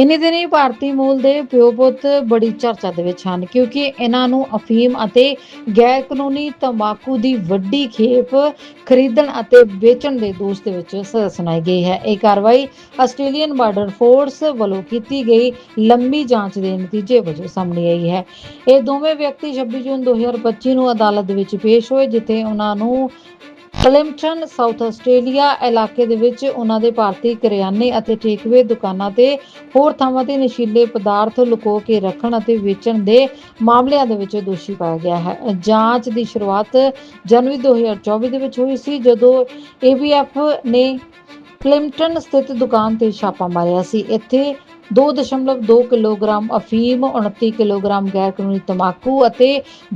ਇਨੀ ਦਿਨੀ ਭਾਰਤੀ ਮੂਲ ਦੇ ਪਿਓ ਪੁੱਤ ਬੜੀ ਚਰਚਾ ਦੇ ਵਿੱਚ ਹਨ, ਕਿਉਂਕਿ ਇਹਨਾਂ ਨੂੰ ਅਫੀਮ ਅਤੇ ਗੈਰ ਕਾਨੂੰਨੀ ਤੰਬਾਕੂ ਦੀ ਵੱਡੀ ਖੇਪ ਖਰੀਦਣ ਅਤੇ ਵੇਚਣ ਦੇ ਦੋਸ਼ ਦੇ ਵਿੱਚ ਸਜ਼ਾ ਸੁਣਾਈ ਗਈ ਹੈ। ਇਹ ਕਾਰਵਾਈ ਆਸਟ੍ਰੇਲੀਅਨ ਬਾਰਡਰ ਫੋਰਸ ਵੱਲੋਂ ਕੀਤੀ ਗਈ ਲੰਮੀ ਜਾਂਚ ਦੇ ਨਤੀਜੇ ਵਜੋਂ ਸਾਹਮਣੇ ਆਈ ਹੈ। ਇਹ ਦੋਵੇਂ ਵਿਅਕਤੀ 26 ਜੂਨ 2025 ਨੂੰ ਅਦਾਲਤ ਦੇ ਵਿੱਚ ਪੇਸ਼ ਹੋਏ, ਜਿੱਥੇ ਉਹਨਾਂ ਨੂੰ ਕਲਿਮਟਨ ਸਾਊਥ ਆਸਟ੍ਰੇਲੀਆ ਇਲਾਕੇ ਦੇ ਵਿੱਚ ਉਹਨਾਂ ਦੇ ਭਾਰਤੀ ਕਰਿਆਨੇ ਅਤੇ ਟੇਕਵੇ ਦੁਕਾਨਾਂ ਤੇ ਹੋਰ ਥਾਵਾਂ ਤੇ ਨਸ਼ੀਲੇ ਪਦਾਰਥ ਲੁਕੋ ਕੇ ਰੱਖਣ ਅਤੇ ਵੇਚਣ ਦੇ ਮਾਮਲਿਆਂ ਦੇ ਵਿੱਚ ਦੋਸ਼ੀ ਪਾਇਆ ਗਿਆ ਹੈ। ਜਾਂਚ ਦੀ ਸ਼ੁਰੂਆਤ ਜਨਵਰੀ 2024 ਦੇ ਵਿੱਚ ਹੋਈ ਸੀ, ਜਦੋਂ ਏਬੀਐਫ ਨੇ ਕਲਿਮਟਨ ਸਥਿਤ ਦੁਕਾਨ ਤੇ ਛਾਪਾ ਮਾਰਿਆ ਸੀ। ਇੱਥੇ 2.2 ਕਿਲੋਗ੍ਰਾਮ ਅਫੀਮ 29 ਕਿਲੋਗ੍ਰਾਮ ਗੈਰ ਕਾਨੂੰਨੀ ਤਮਾਕੂ ਅਤੇ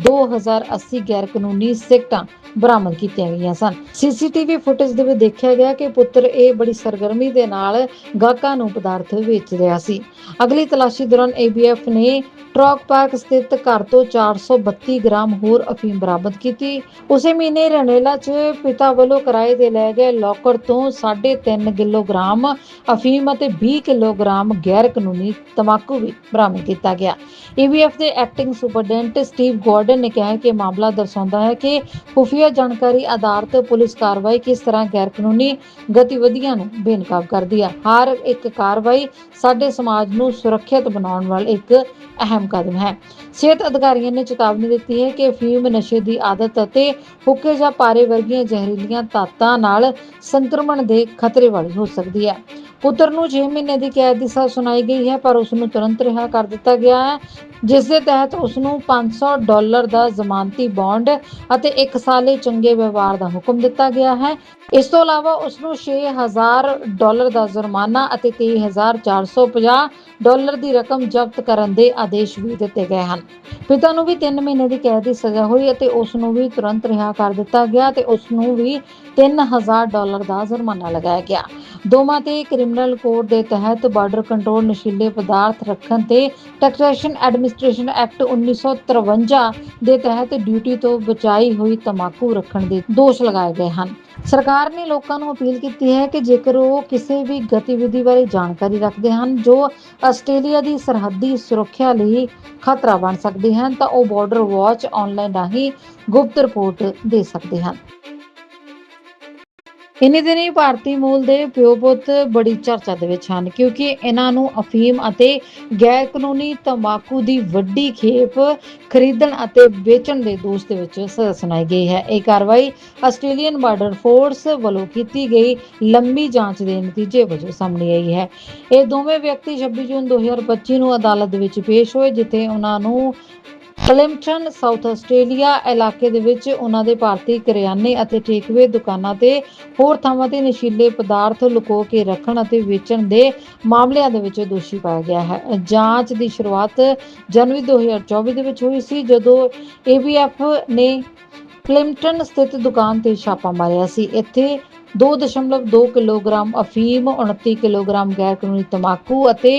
2080 ਗੈਰ ਕਾਨੂੰਨੀ ਸਿਗਰਟਾਂ ਬਰਾਮਦ ਕੀਤੀਆਂ ਗਈਆਂ ਸਨ। ਸੀਸੀਟੀਵੀ ਫੁਟੇਜ ਦੇ ਵਿੱਚ ਦੇਖਿਆ ਗਿਆ ਕਿ ਪੁੱਤਰ ਇਹ ਬੜੀ ਸਰਗਰਮੀ ਦੇ ਨਾਲ ਗਾਹਕਾਂ ਨੂੰ ਪਦਾਰਥ ਵੇਚ ਰਿਹਾ ਸੀ। ਅਗਲੀ ਤਲਾਸ਼ੀ ਦੌਰਾਨ ਏਬੀਐਫ ਨੇ ਟਰੌਕ ਪਾਰਕ ਸਥਿਤ ਘਰ ਤੋਂ 432 ਗ੍ਰਾਮ ਹੋਰ ਅਫੀਮ ਬਰਾਮਦ ਕੀਤੀ। ਉਸੇ ਮਹੀਨੇ ਰਣੇਲਾ 'ਚ ਪਿਤਾ ਵੱਲੋਂ ਕਿਰਾਏ ਤੇ ਲੈ ਗਏ ਲੋਕਰ ਤੋਂ 3.5 ਕਿਲੋਗ੍ਰਾਮ ਅਫੀਮ ਅਤੇ 20 ਕਿਲੋਗ੍ਰਾਮ ਗੈਰ ਕਾਨੂੰਨੀ ਤਮਾਕੂ ਵੀ ਬਰਾਮਦ ਕੀਤਾ ਗਿਆ। ਏਬੀਐਫ ਦੇ ਐਕਟਿੰਗ ਸੁਪਰਡੈਂਟ ਸਟੀਵ ਗਾਰਡਨ ਨੇ ਕਿਹਾ ਕਿ ਮਾਮਲਾ ਦਰਸਾਉਂਦਾ ਹੈ ਕਿ ਖੁਫੀਆ ਜਾਣਕਾਰੀ ਆਧਾਰਿਤ ਪੁਲਿਸ ਕਾਰਵਾਈ ਕਿਸ ਤਰ੍ਹਾਂ ਗੈਰ ਕਾਨੂੰਨੀ ਗਤੀਵਿਧੀਆਂ ਨੂੰ ਬੇਨਕਾਬ ਕਰਦੀ ਹੈ। ਹਰ ਇੱਕ ਕਾਰਵਾਈ ਸਾਡੇ ਸਮਾਜ ਨੂੰ ਸੁਰੱਖਿਅਤ ਬਣਾਉਣ ਵੱਲ ਇੱਕ ਅਹਿਮ ਕਦਮ ਹੈ। ਸਿਹਤ ਅਧਿਕਾਰੀਆਂ ਨੇ ਚੇਤਾਵਨੀ ਦਿੱਤੀ ਹੈ ਕਿ ਫੀਮ ਨਸ਼ੇ ਦੀ ਆਦਤ ਅਤੇ ਹੁੱਕੇ ਜਾਂ ਪਾਰੇ ਵਰਗੀਆਂ ਜ਼ਹਿਰੀਲੀਆਂ ਤਾਤਾਂ ਨਾਲ ਸੰਕਰਮਣ ਦੇ ਖਤਰੇ ਵਾਲੀ ਹੋ ਸਕਦੀ ਹੈ। ਪੁੱਤਰ ਨੂੰ 6 ਮਹੀਨੇ ਦੀ ਕੈਦ ਦੀ ਸਜ਼ਾ ਸੁਣਾਈ ਗਈ ਹੈ, ਪਰ ਉਸ ਨੂੰ ਤੁਰੰਤ ਰਿਹਾ ਕਰ ਦਿੱਤਾ ਗਿਆ ਹੈ। ਜਿਸ ਦੇ ਤਹਿਤ ਉਸ ਨੂੰ 500 ਡਾਲਰ ਦਾ ਜ਼ਮਾਨਤੀ ਬੌਂਡ ਅਤੇ 1 ਸਾਲੇ ਚੰਗੇ ਵਿਵਹਾਰ ਦਾ ਹੁਕਮ ਦਿੱਤਾ ਗਿਆ ਹੈ। ਇਸ ਤੋਂ ਇਲਾਵਾ ਉਸ ਨੂੰ 6000 ਡਾਲਰ ਦਾ ਜੁਰਮਾਨਾ ਅਤੇ 23450 ਡਾਲਰ ਦੀ ਰਕਮ ਜ਼ਬਤ ਕਰਨ ਦੇ ਆਦੇਸ਼ ਵੀ ਦਿੱਤੇ ਗਏ ਹਨ। ਪਿਤਾ ਨੂੰ ਵੀ 3 ਮਹੀਨੇ ਦੀ ਕੈਦ ਦੀ ਸਜ਼ਾ ਹੋਈ ਅਤੇ ਉਸ ਨੂੰ ਵੀ ਤੁਰੰਤ ਰਿਹਾ ਕਰ ਦਿੱਤਾ ਗਿਆ ਤੇ ਉਸ ਨੂੰ ਵੀ 3000 ਡਾਲਰ ਦਾ ਜੁਰਮਾਨਾ ਲਗਾਇਆ ਗਿਆ। ਦੋਵਾਂ ਤੇ ਕ੍ਰਿਮੀਨਲ ਕੋਡ ਦੇ ਤਹਿਤ ਬਾਰਡਰ ਕੰਟਰੋਲ ਨਸ਼ੀਲੇ ਪਦਾਰਥ ਰੱਖਣ ਤੇ ਟੈਕਸੇਸ਼ਨ ਐਡਮਿਨਿਸਟ੍ਰੇਸ਼ਨ ਐਕਟ 1953 ਦੇ ਤਹਿਤ ਡਿਊਟੀ ਤੋਂ ਬਚਾਈ ਹੋਈ ਤਮਾਕੂ ਰੱਖਣ ਦੇ ਦੋਸ਼ ਲਗਾਏ ਗਏ ਹਨ। ਸਰਕਾਰ ਨੇ ਲੋਕਾਂ ਨੂੰ ਅਪੀਲ ਕੀਤੀ ਹੈ ਕਿ ਜੇਕਰ ਉਹ ਕਿਸੇ ਵੀ ਗਤੀਵਿਧੀ ਬਾਰੇ ਜਾਣਕਾਰੀ ਰੱਖਦੇ ਹਨ ਜੋ ਆਸਟ੍ਰੇਲੀਆ ਦੀ ਸਰਹੱਦੀ ਸੁਰੱਖਿਆ ਲਈ ਖਤਰਾ ਬਣ ਸਕਦੇ ਹਨ, ਤਾਂ ਉਹ ਬਾਰਡਰ ਵਾਚ ਆਨਲਾਈਨ ਰਾਹੀਂ ਗੁਪਤ ਰਿਪੋਰਟ ਦੇ ਸਕਦੇ ਹਨ। ਇਨੀ ਦਿਨੀ ਭਾਰਤੀ ਮੂਲ ਦੇ ਪਿਓ ਪੁੱਤ ਬੜੀ ਚਰਚਾ ਦੇ ਵਿੱਚ ਹਨ, ਕਿਉਂਕਿ ਇਹਨਾਂ ਨੂੰ ਅਫੀਮ ਅਤੇ ਗੈਰ ਕਾਨੂੰਨੀ ਤੰਬਾਕੂ ਦੀ ਵੱਡੀ ਖੇਪ ਖਰੀਦਣ ਅਤੇ ਵੇਚਣ ਦੇ ਦੋਸ਼ ਦੇ ਵਿੱਚ ਸਜ਼ਾ ਸੁਣਾਈ ਗਈ ਹੈ। ਇਹ ਕਾਰਵਾਈ ਆਸਟ੍ਰੇਲੀਅਨ ਬਾਰਡਰ ਫੋਰਸ ਵੱਲੋਂ ਕੀਤੀ ਗਈ ਲੰਮੀ ਜਾਂਚ ਦੇ ਨਤੀਜੇ ਵਜੋਂ ਸਾਹਮਣੇ ਆਈ ਹੈ। ਇਹ ਦੋਵੇਂ ਵਿਅਕਤੀ 26 ਜੂਨ 2025 ਨੂੰ ਅਦਾਲਤ ਦੇ ਵਿੱਚ ਪੇਸ਼ ਹੋਏ, ਜਿੱਥੇ ਉਹਨਾਂ ਨੂੰ ਕਲਿਮਟਨ ਸਾਊਥ ਆਸਟ੍ਰੇਲੀਆ ਇਲਾਕੇ ਦੇ ਵਿੱਚ ਉਹਨਾਂ ਦੇ ਭਾਰਤੀ ਕਰਿਆਨੇ ਅਤੇ ਟੇਕਵੇ ਦੁਕਾਨਾਂ ਤੇ ਹੋਰ ਥਾਵਾਂ ਤੇ ਨਸ਼ੀਲੇ ਪਦਾਰਥ ਲੁਕੋ ਕੇ ਰੱਖਣ ਅਤੇ ਵੇਚਣ ਦੇ ਮਾਮਲਿਆਂ ਦੇ ਵਿੱਚ ਦੋਸ਼ੀ ਪਾਇਆ ਗਿਆ ਹੈ। ਜਾਂਚ ਦੀ ਸ਼ੁਰੂਆਤ ਜਨਵਰੀ 2024 ਦੇ ਵਿੱਚ ਹੋਈ ਸੀ, ਜਦੋਂ ਏਬੀਐਫ ਨੇ ਕਲਿਮਟਨ ਸਥਿਤ ਦੁਕਾਨ ਤੇ ਛਾਪਾ ਮਾਰਿਆ ਸੀ। ਇੱਥੇ 2.2 ਕਿਲੋਗ੍ਰਾਮ ਅਫੀਮ 29 ਕਿਲੋਗ੍ਰਾਮ ਗੈਰ ਕਾਨੂੰਨੀ ਤਮਾਕੂ ਅਤੇ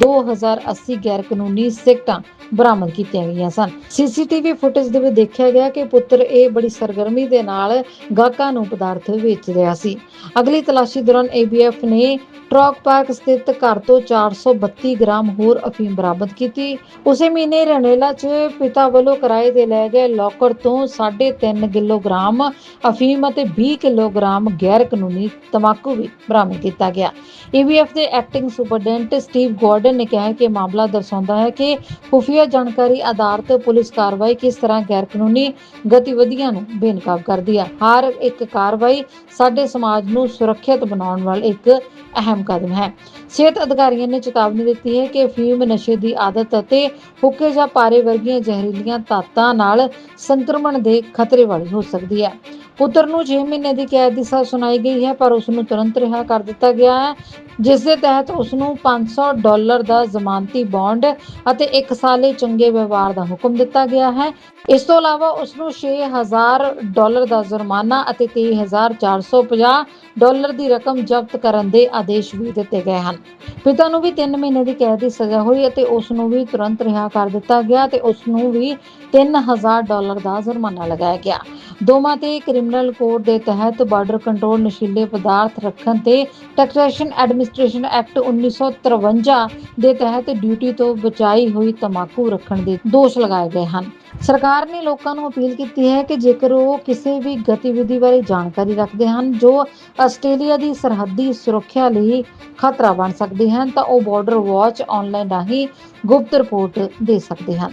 2080 ਗੈਰ ਕਾਨੂੰਨੀ ਸਿਗਰਟਾਂ ਬਰਾਮਦ ਕੀਤੀਆਂ ਗਈਆਂ ਸਨ। ਸੀਸੀਟੀਵੀ ਫੁਟੇਜ ਦੇ ਵਿੱਚ ਦੇਖਿਆ ਗਿਆ ਕਿ ਪੁੱਤਰ ਇਹ ਬੜੀ ਸਰਗਰਮੀ ਦੇ ਨਾਲ ਗਾਹਕਾਂ ਨੂੰ ਪਦਾਰਥ ਵੇਚ ਰਿਹਾ ਸੀ। ਅਗਲੀ ਤਲਾਸ਼ੀ ਦੌਰਾਨ ਏਬੀਐਫ ਨੇ ਟਰੌਕ ਪਾਰਕ ਸਥਿਤ ਘਰ ਤੋਂ 432 ਗ੍ਰਾਮ ਹੋਰ ਅਫੀਮ ਬਰਾਮਦ ਕੀਤੀ। ਉਸੇ ਮਹੀਨੇ ਰਣੇਲਾ 'ਚ ਪਿਤਾ ਵੱਲੋਂ ਕਿਰਾਏ ਤੇ ਲੈ ਗਏ ਲੋਕਰ ਤੋਂ 3.5 ਕਿਲੋਗ੍ਰਾਮ ਅਫੀਮ ਅਤੇ 20 ਕਿਲੋਗ੍ਰਾਮ ਗੈਰ ਕਾਨੂੰਨੀ ਤਮਾਕੂ ਵੀ ਬਰਾਮਦ ਕੀਤਾ ਗਿਆ। ਏਬੀਐਫ ਦੇ ਐਕਟਿੰਗ ਸੁਪਰਡੈਂਟ ਸਟੀਵ ਗਾਰਡਨ ਨੇ ਕਿਹਾ ਕਿ ਮਾਮਲਾ ਦਰਸਾਉਂਦਾ ਹੈ ਕਿ ਖੁਫੀਆ ਜਾਣਕਾਰੀ ਆਧਾਰਿਤ ਪੁਲਿਸ ਕਾਰਵਾਈ ਕਿਸ ਤਰ੍ਹਾਂ ਗੈਰ ਕਾਨੂੰਨੀ ਗਤੀਵਿਧੀਆਂ ਨੂੰ ਬੇਨਕਾਬ ਕਰਦੀ ਹੈ। ਹਰ ਇੱਕ ਕਾਰਵਾਈ ਸਾਡੇ ਸਮਾਜ ਨੂੰ ਸੁਰੱਖਿਅਤ ਬਣਾਉਣ ਵੱਲ ਇੱਕ ਅਹਿਮ ਕਦਮ ਹੈ। ਸਿਹਤ ਅਧਿਕਾਰੀਆਂ ਨੇ ਚੇਤਾਵਨੀ ਦਿੱਤੀ ਹੈ ਕਿ ਫੀਮ ਨਸ਼ੇ ਦੀ ਆਦਤ ਅਤੇ ਹੁੱਕੇ ਜਾਂ ਪਾਰੇ ਵਰਗੀਆਂ ਜ਼ਹਿਰੀਲੀਆਂ ਤਾਤਾਂ ਨਾਲ ਸੰਕਰਮਣ ਦੇ ਖਤਰੇ ਵਾਲੀ ਹੋ ਸਕਦੀ ਹੈ। ਪੁੱਤਰ ਨੂੰ 6 ਮਹੀਨੇ ਦੀ ਕੈਦ ਦੀ ਸਜ਼ਾ ਸੁਣਾਈ ਗਈ ਹੈ, ਪਰ ਉਸ ਨੂੰ ਤੁਰੰਤ ਰਿਹਾ ਕਰ ਦਿੱਤਾ ਗਿਆ ਹੈ। ਜਿਸ ਦੇ ਤਹਿਤ ਉਸ ਨੂੰ 500 ਡਾਲਰ ਦਾ ਜ਼ਮਾਨਤੀ ਬੌਂਡ ਅਤੇ 1 ਸਾਲੇ ਚੰਗੇ ਵਿਵਹਾਰ ਦਾ ਹੁਕਮ ਦਿੱਤਾ ਗਿਆ ਹੈ। ਇਸ ਤੋਂ ਇਲਾਵਾ ਉਸ ਨੂੰ 6000 ਡਾਲਰ ਦਾ ਜੁਰਮਾਨਾ ਅਤੇ 23450 ਡਾਲਰ ਦੀ ਰਕਮ ਜ਼ਬਤ ਕਰਨ ਦੇ ਆਦੇਸ਼ ਵੀ ਦਿੱਤੇ ਗਏ ਹਨ। ਪਿਤਾ ਨੂੰ ਵੀ 3 ਮਹੀਨੇ ਦੀ ਕੈਦ ਦੀ ਸਜ਼ਾ ਹੋਈ ਅਤੇ ਉਸ ਨੂੰ ਵੀ ਤੁਰੰਤ ਰਿਹਾ ਕਰ ਦਿੱਤਾ ਗਿਆ ਤੇ ਉਸ ਨੂੰ ਵੀ 3000 ਡਾਲਰ ਦਾ ਜੁਰਮਾਨਾ ਲਗਾਇਆ ਗਿਆ। ਦੋਵਾਂ ਤੇ ਕ੍ਰਿਮੀਨਲ ਕੋਡ ਦੇ ਤਹਿਤ ਬਾਰਡਰ ਕੰਟਰੋਲ ਨਸ਼ੀਲੇ ਪਦਾਰਥ ਰੱਖਣ ਤੇ ਟੈਕਸੇਸ਼ਨ ਐਡਮਿਨਿਸਟ੍ਰੇਸ਼ਨ ਐਕਟ 1953 ਦੇ ਤਹਿਤ ਡਿਊਟੀ ਤੋਂ ਬਚਾਈ ਹੋਈ ਤਮਾਕੂ ਰੱਖਣ ਦੇ ਦੋਸ਼ ਲਗਾਏ ਗਏ ਹਨ। ਸਰਕਾਰ ਨੇ ਲੋਕਾਂ ਨੂੰ ਅਪੀਲ ਕੀਤੀ ਹੈ ਕਿ ਜੇਕਰ ਉਹ ਕਿਸੇ ਵੀ ਗਤੀਵਿਧੀ ਬਾਰੇ ਜਾਣਕਾਰੀ ਰੱਖਦੇ ਹਨ ਜੋ ਆਸਟ੍ਰੇਲੀਆ ਦੀ ਸਰਹੱਦੀ ਸੁਰੱਖਿਆ ਲਈ ਖਤਰਾ ਬਣ ਸਕਦੇ ਹਨ, ਤਾਂ ਉਹ ਬਾਰਡਰ ਵਾਚ ਆਨਲਾਈਨ ਰਾਹੀਂ ਗੁਪਤ ਰਿਪੋਰਟ ਦੇ ਸਕਦੇ ਹਨ।